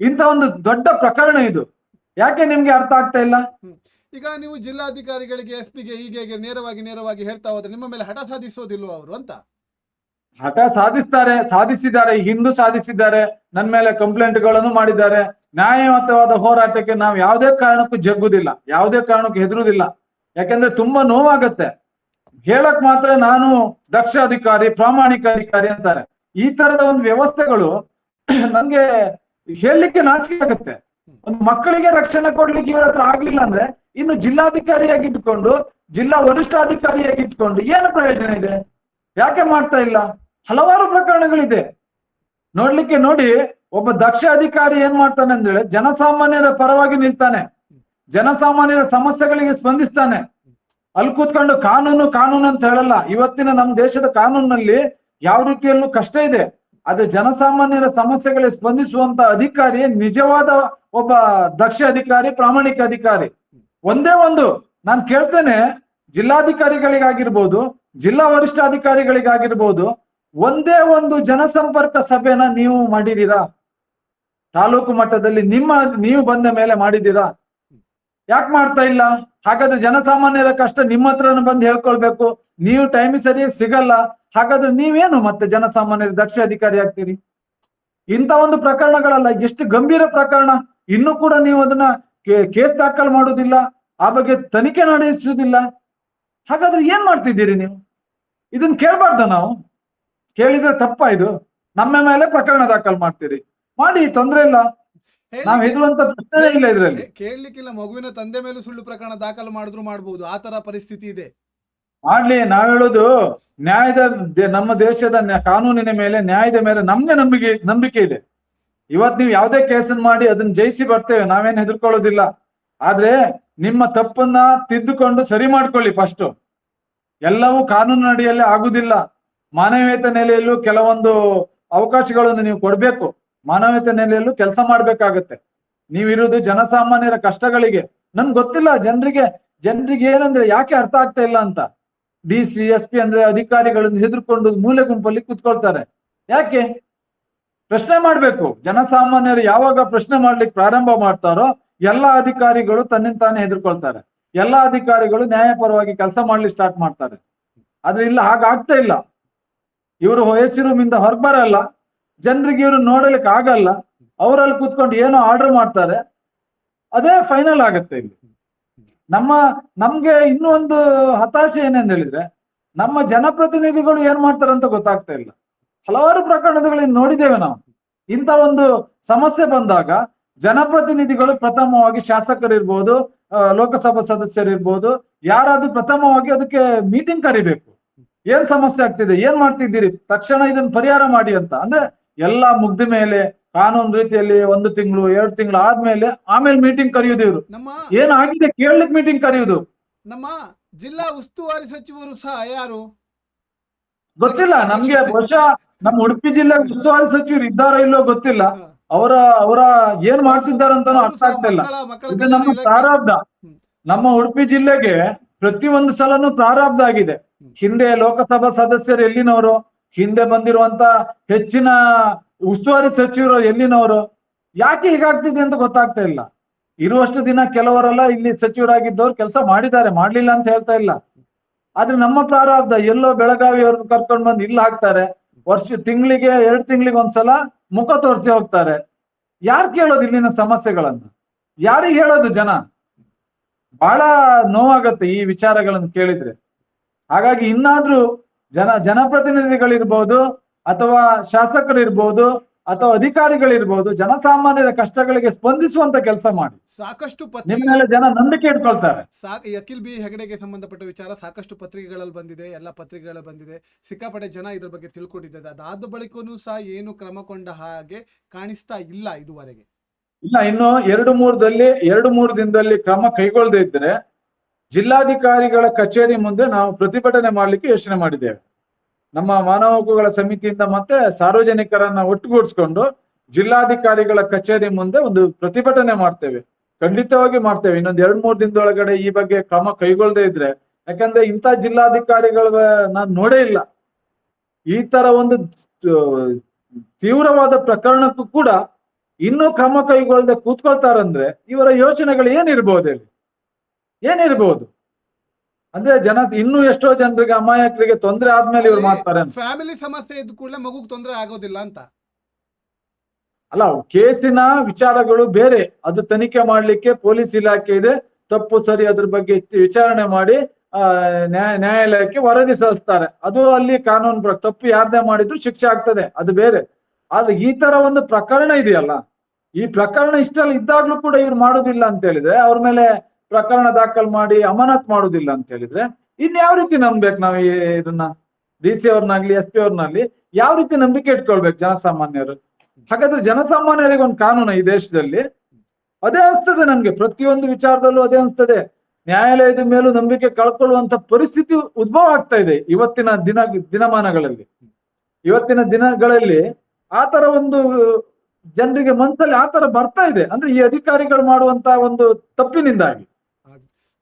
ಇಂಥ ಒಂದು ದೊಡ್ಡ ಪ್ರಕರಣ ಇದು. ಯಾಕೆ ನಿಮ್ಗೆ ಅರ್ಥ ಆಗ್ತಾ ಇಲ್ಲ? ಈಗ ನೀವು ಜಿಲ್ಲಾಧಿಕಾರಿಗಳಿಗೆ ಎಸ್ ಪಿಗೆ ಹೀಗೆ ಹೀಗೆ ನೇರವಾಗಿ ನೇರವಾಗಿ ಹೇಳ್ತಾ ಹೋದ್ರೆ ನಿಮ್ಮ ಮೇಲೆ ಹಠ ಸಾಧಿಸೋದಿಲ್ವಾ ಅವರು ಅಂತ? ಹಠ ಸಾಧಿಸ್ತಾರೆ ಸಾಧಿಸಿದ್ದಾರೆ ಹಿಂದೂ ಸಾಧಿಸಿದ್ದಾರೆ ನನ್ನ ಮೇಲೆ ಕಂಪ್ಲೇಂಟ್ಗಳನ್ನು ಮಾಡಿದ್ದಾರೆ. ನ್ಯಾಯಯುತವಾದ ಹೋರಾಟಕ್ಕೆ ನಾವು ಯಾವುದೇ ಕಾರಣಕ್ಕೂ ಜಗ್ಗುದಿಲ್ಲ, ಯಾವುದೇ ಕಾರಣಕ್ಕೂ ಹೆದರುದಿಲ್ಲ ಯಾಕಂದ್ರೆ ತುಂಬಾ ನೋವಾಗತ್ತೆ. ಹೇಳಕ್ ಮಾತ್ರ ನಾನು ದಕ್ಷ ಅಧಿಕಾರಿ, ಪ್ರಾಮಾಣಿಕ ಅಧಿಕಾರಿ ಅಂತಾರೆ. ಈ ತರದ ಒಂದು ವ್ಯವಸ್ಥೆಗಳು ನಮ್ಗೆ ಹೇಳಲಿಕ್ಕೆ ನಾಚಿಕೆ ಆಗುತ್ತೆ. ಒಂದು ಮಕ್ಕಳಿಗೆ ರಕ್ಷಣೆ ಕೊಡ್ಲಿಕ್ಕೆ ಇವ್ರ ಹತ್ರ ಆಗ್ಲಿಲ್ಲ ಅಂದ್ರೆ ಇನ್ನು ಜಿಲ್ಲಾಧಿಕಾರಿಯಾಗಿದ್ದುಕೊಂಡು, ಜಿಲ್ಲಾ ವರಿಷ್ಠಾಧಿಕಾರಿಯಾಗಿದ್ದುಕೊಂಡು ಏನು ಪ್ರಯೋಜನ ಇದೆ? ಯಾಕೆ ಮಾಡ್ತಾ ಇಲ್ಲ? ಹಲವಾರು ಪ್ರಕರಣಗಳಿದೆ. ನೋಡ್ಲಿಕ್ಕೆ ನೋಡಿ ಒಬ್ಬ ದಕ್ಷ ಅಧಿಕಾರಿ ಏನ್ ಮಾಡ್ತಾನೆ ಅಂದ್ರೆ ಜನಸಾಮಾನ್ಯರ ಪರವಾಗಿ ನಿಲ್ತಾನೆ. ಜನಸಾಮಾನ್ಯರ ಸಮಸ್ಯೆಗಳಿಗೆ ಸ್ಪಂದಿಸ್ತಾನೆ. ಅಲ್ಲಿ ಕೂತ್ಕೊಂಡು ಕಾನೂನು ಕಾನೂನು ಅಂತ ಹೇಳಲ್ಲ. ಇವತ್ತಿನ ನಮ್ಮ ದೇಶದ ಕಾನೂನಿನಲ್ಲಿ ಯಾವ ರೀತಿಯಲ್ಲೂ ಕಷ್ಟ ಇದೆ. ಅದು ಜನಸಾಮಾನ್ಯರ ಸಮಸ್ಯೆಗಳಿಗೆ ಸ್ಪಂದಿಸುವಂತ ಅಧಿಕಾರಿ ನಿಜವಾದ ಒಬ್ಬ ದಕ್ಷ ಅಧಿಕಾರಿ, ಪ್ರಾಮಾಣಿಕ ಅಧಿಕಾರಿ. ಒಂದೇ ಒಂದು. ನಾನು ಕೇಳ್ತೇನೆ, ಜಿಲ್ಲಾಧಿಕಾರಿಗಳಿಗಾಗಿರ್ಬೋದು, ಜಿಲ್ಲಾ ವರಿಷ್ಠಾಧಿಕಾರಿಗಳಿಗಾಗಿರ್ಬೋದು, ಒಂದೇ ಒಂದು ಜನಸಂಪರ್ಕ ಸಭೆನ ನೀವು ಮಾಡಿದೀರಾ? ತಾಲೂಕು ಮಟ್ಟದಲ್ಲಿ ನಿಮ್ಮ, ನೀವು ಬಂದ ಮೇಲೆ ಮಾಡಿದ್ದೀರಾ? ಯಾಕೆ ಮಾಡ್ತಾ ಇಲ್ಲ? ಹಾಗಾದ್ರೆ ಜನಸಾಮಾನ್ಯರ ಕಷ್ಟ ನಿಮ್ಮ ಹತ್ರ ಬಂದು ಹೇಳ್ಕೊಳ್ಬೇಕು. ನೀವು ಟೈಮ್ ಸರಿಯಾಗಿ ಸಿಗಲ್ಲ. ಹಾಗಾದ್ರೆ ನೀವೇನು ಮತ್ತೆ ಜನಸಾಮಾನ್ಯರ ದಕ್ಷ ಅಧಿಕಾರಿ ಆಗ್ತೀರಿ? ಇಂಥ ಒಂದು ಪ್ರಕರಣಗಳಲ್ಲ, ಎಷ್ಟು ಗಂಭೀರ ಪ್ರಕರಣ. ಇನ್ನು ಕೂಡ ನೀವು ಅದನ್ನ ಕೇಸ್ ದಾಖಲು ಮಾಡುವುದಿಲ್ಲ ಆ ಬಗ್ಗೆ ತನಿಖೆ ನಡೆಸುವುದಿಲ್ಲ. ಹಾಗಾದ್ರೆ ಏನ್ ಮಾಡ್ತಿದ್ದೀರಿ ನೀವು? ಇದನ್ನ ಕೇಳ್ಬಾರ್ದ ನಾವು? ಕೇಳಿದ್ರೆ ತಪ್ಪ ಇದು. ನಮ್ಮ ಮೇಲೆ ಪ್ರಕರಣ ದಾಖಲು ಮಾಡ್ತೀರಿ. ಮಾಡಿ ತೊಂದ್ರೆ ಇಲ್ಲ. ನಾವ್ ಹೆದರುವಂತ ಪ್ರಶ್ನೆ ಇಲ್ಲ ಇದ್ರಲ್ಲಿ. ಕೇಳಲಿಕ್ಕಿಲ್ಲ ಮಗುವಿನ ತಂದೆ ಮೇಲೆ ಸುಳ್ಳು ಪ್ರಕರಣ ದಾಖಲು ಮಾಡಿದ್ರು ಮಾಡಬಹುದು ಆ ತರ ಪರಿಸ್ಥಿತಿ ಇದೆ. ಮಾಡ್ಲಿ ನಾವ್ ಹೇಳೋದು ನ್ಯಾಯದ ನಮ್ಮ ದೇಶದ ಕಾನೂನಿನ ಮೇಲೆ ನ್ಯಾಯದ ಮೇಲೆ ನಮ್ಗೆ ನಂಬಿಕೆ ನಂಬಿಕೆ ಇದೆ. ಇವತ್ ನೀವು ಯಾವ್ದೇ ಕೇಸನ್ ಮಾಡಿ ಅದನ್ನ ಜಯಿಸಿ ಬರ್ತೇವೆ ನಾವೇನ್ ಹೆದರ್ಕೊಳ್ಳೋದಿಲ್ಲ. ಆದ್ರೆ ನಿಮ್ಮ ತಪ್ಪನ್ನ ತಿದ್ದುಕೊಂಡು ಸರಿ ಮಾಡ್ಕೊಳ್ಳಿ ಫಸ್ಟ್ ಎಲ್ಲವೂ ಕಾನೂನು ಅಡಿಯಲ್ಲಿ ಆಗುದಿಲ್ಲ. ಮಾನವೀಯತೆ ನೆಲೆಯಲ್ಲೂ ಕೆಲವೊಂದು ಅವಕಾಶಗಳನ್ನು ನೀವು ಕೊಡ್ಬೇಕು. ಮಾನವೀಯತೆ ನೆಲೆಯಲ್ಲೂ ಕೆಲಸ ಮಾಡ್ಬೇಕಾಗತ್ತೆ. ನೀವಿರೋದು ಜನಸಾಮಾನ್ಯರ ಕಷ್ಟಗಳಿಗೆ. ನನ್ಗೆ ಗೊತ್ತಿಲ್ಲ, ಜನರಿಗೆ ಜನರಿಗೆ ಏನಂದ್ರೆ ಯಾಕೆ ಅರ್ಥ ಆಗ್ತಾ ಇಲ್ಲ ಅಂತ. ಡಿ ಸಿ, ಎಸ್ ಪಿ ಅಂದ್ರೆ ಅಧಿಕಾರಿಗಳನ್ನು ಹೆದರ್ಕೊಂಡು ಮೂಲೆ ಗುಂಪಲ್ಲಿ ಕುತ್ಕೊಳ್ತಾರೆ. ಯಾಕೆ? ಪ್ರಶ್ನೆ ಮಾಡ್ಬೇಕು. ಜನಸಾಮಾನ್ಯರು ಯಾವಾಗ ಪ್ರಶ್ನೆ ಮಾಡ್ಲಿಕ್ಕೆ ಪ್ರಾರಂಭ ಮಾಡ್ತಾರೋ, ಎಲ್ಲಾ ಅಧಿಕಾರಿಗಳು ತನ್ನಿಂದ ತಾನೇ ಹೆದರ್ಕೊಳ್ತಾರೆ. ಎಲ್ಲಾ ಅಧಿಕಾರಿಗಳು ನ್ಯಾಯಪರವಾಗಿ ಕೆಲಸ ಮಾಡ್ಲಿಕ್ಕೆ ಸ್ಟಾರ್ಟ್ ಮಾಡ್ತಾರೆ. ಆದ್ರೆ ಇಲ್ಲ ಹಾಗಾಗ್ತಾ ಇಲ್ಲ. ಇವರು ವಯಸ್ಸಿನ ಹೊರಬರಲ್ಲ ಜನರಿಗೆ ಇವರು ನೋಡಲಿಕ್ಕೆ ಆಗಲ್ಲ. ಅವರಲ್ಲಿ ಕೂತ್ಕೊಂಡು ಏನೋ ಆರ್ಡರ್ ಮಾಡ್ತಾರೆ. ಅದೇ ಫೈನಲ್ ಆಗುತ್ತೆ ಇಲ್ಲಿ. ನಮ್ಮ, ನಮ್ಗೆ ಇನ್ನೂ ಒಂದು ಹತಾಶೆ ಏನೇನ್ ಹೇಳಿದ್ರೆ, ನಮ್ಮ ಜನಪ್ರತಿನಿಧಿಗಳು ಏನ್ ಮಾಡ್ತಾರೆ ಅಂತ ಗೊತ್ತಾಗ್ತಾ ಇಲ್ಲ. ಹಲವಾರು ಪ್ರಕರಣಗಳಲ್ಲಿ ನೋಡಿದ್ದೇವೆ ನಾವು. ಇಂಥ ಒಂದು ಸಮಸ್ಯೆ ಬಂದಾಗ ಜನಪ್ರತಿನಿಧಿಗಳು ಪ್ರಥಮವಾಗಿ ಶಾಸಕರಿರ್ಬೋದು ಲೋಕಸಭಾ ಸದಸ್ಯರಿರ್ಬೋದು ಯಾರಾದ್ರೂ ಪ್ರಥಮವಾಗಿ ಅದಕ್ಕೆ ಮೀಟಿಂಗ್ ಕರಿಬೇಕು. ಏನ್ ಸಮಸ್ಯೆ ಆಗ್ತಿದೆ? ಏನ್ ಮಾಡ್ತಿದ್ದೀರಿ? ತಕ್ಷಣ ಇದನ್ನ ಪರಿಹಾರ ಮಾಡಿ ಅಂತ. ಅಂದ್ರೆ ಎಲ್ಲಾ ಮುಗ್ದ ಮೇಲೆ ಕಾನೂನು ರೀತಿಯಲ್ಲಿ ಒಂದು ತಿಂಗಳು ಎರಡು ತಿಂಗಳು ಆದ್ಮೇಲೆ ಆಮೇಲೆ ಮೀಟಿಂಗ್ ಕರೆಯುವುದು ಇವರು. ಏನಾಗಿದೆ ಕೇಳಲಿಕ್ಕೆ ಮೀಟಿಂಗ್ ಕರೆಯುವುದು? ನಮ್ಮ ಜಿಲ್ಲಾ ಉಸ್ತುವಾರಿ ಸಚಿವರು ಸಹ ಯಾರು? ಗೊತ್ತಿಲ್ಲ ನಮ್ಗೆ ಬಹುಶಃ ನಮ್ಮ ಉಡುಪಿ ಜಿಲ್ಲಾ ಉಸ್ತುವಾರಿ ಸಚಿವರು ಇದ್ದಾರೋ ಇಲ್ಲೋ ಗೊತ್ತಿಲ್ಲ. ಅವರ ಅವರ ಏನ್ ಮಾಡ್ತಿದ್ದಾರೆ ಅಂತಾನು ಅರ್ಥ ಆಗ್ತಿಲ್ಲ. ಇದು ನಮ್ಮ ಪ್ರಾರಬ್ಧ. ನಮ್ಮ ಉಡುಪಿ ಜಿಲ್ಲೆಗೆ ಪ್ರತಿ ಒಂದು ಸಲನು ಪ್ರಾರಬ್ಧ ಆಗಿದೆ. ಹಿಂದೆ ಲೋಕಸಭಾ ಸದಸ್ಯರು ಎಲ್ಲಿನವರು? ಹಿಂದೆ ಬಂದಿರುವಂತ ಹೆಚ್ಚಿನ ಉಸ್ತುವಾರಿ ಸಚಿವರು ಎಲ್ಲಿನವರು? ಯಾಕೆ ಹೀಗಾಗ್ತಿದೆ ಅಂತ ಗೊತ್ತಾಗ್ತಾ ಇಲ್ಲ. ಇರುವಷ್ಟು ದಿನ ಕೆಲವರೆಲ್ಲ ಇಲ್ಲಿ ಸಚಿವರಾಗಿದ್ದವ್ರು ಕೆಲಸ ಮಾಡಿದ್ದಾರೆ, ಮಾಡ್ಲಿಲ್ಲ ಅಂತ ಹೇಳ್ತಾ ಇಲ್ಲ. ಆದ್ರೆ ನಮ್ಮ ಪ್ರಾರಬ್ಧ ಎಲ್ಲೋ ಬೆಳಗಾವಿ ಅವ್ರನ್ನ ಕರ್ಕೊಂಡ್ ಬಂದು ಇಲ್ಲಿ ಹಾಕ್ತಾರೆ. ವರ್ಷ, ತಿಂಗಳಿಗೆ, ಎರಡು ತಿಂಗಳಿಗೆ ಒಂದ್ಸಲ ಮುಖ ತೋರಿಸಿ ಹೋಗ್ತಾರೆ. ಯಾರು ಕೇಳೋದು ಇಲ್ಲಿನ ಸಮಸ್ಯೆಗಳನ್ನ? ಯಾರಿಗೆ ಹೇಳೋದು ಜನ? ಬಹಳ ನೋವಾಗತ್ತೆ ಈ ವಿಚಾರಗಳನ್ನು ಕೇಳಿದ್ರೆ. ಹಾಗಾಗಿ ಇನ್ನಾದ್ರೂ ಜನ ಜನಪ್ರತಿನಿಧಿಗಳಿರ್ಬೋದು ಅಥವಾ ಶಾಸಕರಿರ್ಬೋದು ಅಥವಾ ಅಧಿಕಾರಿಗಳಿರ್ಬೋದು ಜನಸಾಮಾನ್ಯರ ಕಷ್ಟಗಳಿಗೆ ಸ್ಪಂದಿಸುವಂತ ಕೆಲಸ ಮಾಡಿ. ಸಾಕಷ್ಟು ಮೇಲೆ ಜನ ನಂಬಿಕೆ ಇಟ್ಕೊಳ್ತಾರೆ. ಅಖಿಲ್ ಬಿ ಹೆಗಡೆಗೆ ಸಂಬಂಧಪಟ್ಟ ವಿಚಾರ ಸಾಕಷ್ಟು ಪತ್ರಿಕೆಗಳಲ್ಲಿ ಬಂದಿದೆ ಎಲ್ಲ ಪತ್ರಿಕೆಗಳಲ್ಲಿ ಬಂದಿದೆ. ಸಿಕ್ಕಾಪಟ್ಟೆ ಜನ ಇದ್ರ ಬಗ್ಗೆ ತಿಳ್ಕೊಂಡಿದ್ದಾರೆ. ಅದಾದ ಬಳಿಕನೂ ಸಹ ಏನು ಕ್ರಮಕೊಂಡ ಹಾಗೆ ಕಾಣಿಸ್ತಾ ಇಲ್ಲ ಇದುವರೆಗೆ. ಇಲ್ಲ ಇನ್ನು ಎರಡು ಮೂರದಲ್ಲಿ ಎರಡು ಮೂರು ದಿನದಲ್ಲಿ ಕ್ರಮ ಕೈಗೊಳ್ಳದೆ ಇದ್ರೆ ಜಿಲ್ಲಾಧಿಕಾರಿಗಳ ಕಚೇರಿ ಮುಂದೆ ನಾವು ಪ್ರತಿಭಟನೆ ಮಾಡಲಿಕ್ಕೆ ಯೋಚನೆ ಮಾಡಿದ್ದೇವೆ. ನಮ್ಮ ಮಾನವ ಹಕ್ಕುಗಳ ಸಮಿತಿಯಿಂದ ಮತ್ತೆ ಸಾರ್ವಜನಿಕರನ್ನ ಒಟ್ಟುಗೂಡಿಸ್ಕೊಂಡು ಜಿಲ್ಲಾಧಿಕಾರಿಗಳ ಕಚೇರಿ ಮುಂದೆ ಒಂದು ಪ್ರತಿಭಟನೆ ಮಾಡ್ತೇವೆ. ಖಂಡಿತವಾಗಿ ಮಾಡ್ತೇವೆ. ಇನ್ನೊಂದ್ ಎರಡ್ ಮೂರ್ ದಿನದೊಳಗಡೆ ಈ ಬಗ್ಗೆ ಕ್ರಮ ಕೈಗೊಳ್ಳದೆ ಇದ್ರೆ, ಯಾಕಂದ್ರೆ ಇಂಥ ಜಿಲ್ಲಾಧಿಕಾರಿಗಳ ನಾನು ನೋಡೇ ಇಲ್ಲ. ಈ ತರ ಒಂದು ತೀವ್ರವಾದ ಪ್ರಕರಣಕ್ಕೂ ಕೂಡ ಇನ್ನೂ ಕ್ರಮ ಕೈಗೊಳ್ಳದೆ ಕೂತ್ಕೊಳ್ತಾರಂದ್ರೆ ಇವರ ಯೋಚನೆಗಳು ಏನಿರ್ಬೋದು ಹೇಳಿ? ಏನಿರ್ಬೋದು? ಅಂದ್ರೆ ಜನ ಇನ್ನೂ ಎಷ್ಟೋ ಜನರಿಗೆ ಅಮಾಯಕರಿಗೆ ತೊಂದರೆ ಆದ್ಮೇಲೆ ಇವ್ರು ಮಾಡ್ತಾರೆ. ಫ್ಯಾಮಿಲಿ ಸಮಸ್ಯೆ ಇದ್ದ ಕೂಡಲೇ ಮಗುಗ್ ತೊಂದರೆ ಆಗೋದಿಲ್ಲ ಅಂತ. ಅಲ್ಲ ಕೇಸಿನ ವಿಚಾರಗಳು ಬೇರೆ. ಅದು ತನಿಖೆ ಮಾಡ್ಲಿಕ್ಕೆ ಪೊಲೀಸ್ ಇಲಾಖೆ ಇದೆ. ತಪ್ಪು ಸರಿ ಅದ್ರ ಬಗ್ಗೆ ವಿಚಾರಣೆ ಮಾಡಿ ನ್ಯಾಯಾಲಯಕ್ಕೆ ವರದಿ ಸಲ್ಲಿಸ್ತಾರೆ. ಅದು ಅಲ್ಲಿ ಕಾನೂನು ತಪ್ಪು ಯಾರ್ದೇ ಮಾಡಿದ್ರು ಶಿಕ್ಷೆ ಆಗ್ತದೆ. ಅದು ಬೇರೆ. ಆದ್ರೆ ಈ ತರ ಒಂದು ಪ್ರಕರಣ ಇದೆಯಲ್ಲ ಈ ಪ್ರಕರಣ ಇಷ್ಟೆಲ್ಲ ಇದ್ದಾಗ್ಲೂ ಕೂಡ ಇವ್ರು ಮಾಡೋದಿಲ್ಲ ಅಂತ ಹೇಳಿದ್ರೆ ಅವ್ರ ಮೇಲೆ ಪ್ರಕರಣ ದಾಖಲ್ ಮಾಡಿ ಅಮಾನತ್ ಮಾಡೋದಿಲ್ಲ ಅಂತ ಹೇಳಿದ್ರೆ ಇನ್ ಯಾವ ರೀತಿ ನಂಬ್ಬೇಕು ನಾವು ಇದನ್ನ? ಡಿ ಸಿ ಅವ್ರನ್ನಾಗ್ಲಿ ಎಸ್ ಪಿ ಅವ್ರನ್ನಾಗ್ಲಿ ಯಾವ ರೀತಿ ನಂಬಿಕೆ ಇಟ್ಕೊಳ್ಬೇಕು ಜನಸಾಮಾನ್ಯರು? ಹಾಗಾದ್ರೆ ಜನಸಾಮಾನ್ಯರಿಗೆ ಒಂದು ಕಾನೂನು ಈ ದೇಶದಲ್ಲಿ ಅದೇ ಅನ್ಸ್ತದೆ ನಮ್ಗೆ ಪ್ರತಿಯೊಂದು ವಿಚಾರದಲ್ಲೂ ಅದೇ ಅನ್ಸ್ತದೆ. ನ್ಯಾಯಾಲಯದ ಮೇಲೂ ನಂಬಿಕೆ ಕಳ್ಕೊಳ್ಳುವಂತ ಪರಿಸ್ಥಿತಿ ಉದ್ಭವ ಆಗ್ತಾ ಇದೆ ಇವತ್ತಿನ ದಿನ, ದಿನಮಾನಗಳಲ್ಲಿ. ಇವತ್ತಿನ ದಿನಗಳಲ್ಲಿ ಆ ತರ ಒಂದು ಜನರಿಗೆ ಮನಸ್ಸಲ್ಲಿ ಆತರ ತರ ಬರ್ತಾ ಇದೆ. ಅಂದ್ರೆ ಈ ಅಧಿಕಾರಿಗಳು ಮಾಡುವಂತ ಒಂದು ತಪ್ಪಿನಿಂದಾಗಿ.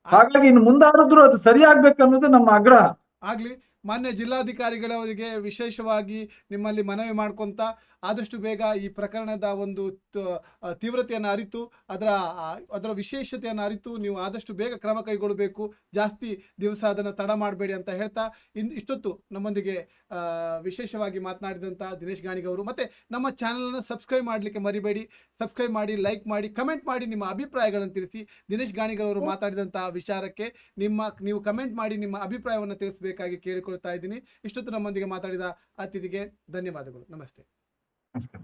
ಹಾಗಾಗಿ ಇನ್ನು ಮುಂದಾಡಿದ್ರು ಅದು ಸರಿಯಾಗ್ಬೇಕು ಅನ್ನೋದು ನಮ್ಮ ಆಗ್ರಹ. ಆಗ್ಲಿ. ಮಾನ್ಯ ಜಿಲ್ಲಾಧಿಕಾರಿಗಳವರಿಗೆ ವಿಶೇಷವಾಗಿ ನಿಮ್ಮಲ್ಲಿ ಮನವಿ ಮಾಡ್ಕೊಂತ ಆದಷ್ಟು ಬೇಗ ಈ ಪ್ರಕರಣದ ಒಂದು ತೀವ್ರತೆಯನ್ನು ಅರಿತು, ಅದರ ಅದರ ವಿಶೇಷತೆಯನ್ನು ಅರಿತು ನೀವು ಆದಷ್ಟು ಬೇಗ ಕ್ರಮ ಕೈಗೊಳ್ಳಬೇಕು. ಜಾಸ್ತಿ ದಿವಸ ಅದನ್ನು ತಡ ಮಾಡಬೇಡಿ ಅಂತ ಹೇಳ್ತಾ, ಇನ್, ಇಷ್ಟೊತ್ತು ನಮ್ಮೊಂದಿಗೆ ವಿಶೇಷವಾಗಿ ಮಾತನಾಡಿದಂಥ ದಿನೇಶ್ ಗಾಣಿಗವರು ಮತ್ತು ನಮ್ಮ ಚಾನಲನ್ನು ಸಬ್ಸ್ಕ್ರೈಬ್ ಮಾಡಲಿಕ್ಕೆ ಮರಿಬೇಡಿ. ಸಬ್ಸ್ಕ್ರೈಬ್ ಮಾಡಿ, ಲೈಕ್ ಮಾಡಿ, ಕಮೆಂಟ್ ಮಾಡಿ ನಿಮ್ಮ ಅಭಿಪ್ರಾಯಗಳನ್ನು ತಿಳಿಸಿ. ದಿನೇಶ್ ಗಾಣಿಗರವರು ಮಾತಾಡಿದಂಥ ವಿಚಾರಕ್ಕೆ ನಿಮ್ಮ, ನೀವು ಕಮೆಂಟ್ ಮಾಡಿ ನಿಮ್ಮ ಅಭಿಪ್ರಾಯವನ್ನು ತಿಳಿಸಬೇಕಾಗಿ ಕೇಳಿಕೊಳ್ತಾ ಇದ್ದೀನಿ. ಇಷ್ಟೊತ್ತು ನಮ್ಮೊಂದಿಗೆ ಮಾತಾಡಿದ ಅತಿಥಿಗೆ ಧನ್ಯವಾದಗಳು. ನಮಸ್ತೆ. ನಮಸ್ಕಾರ.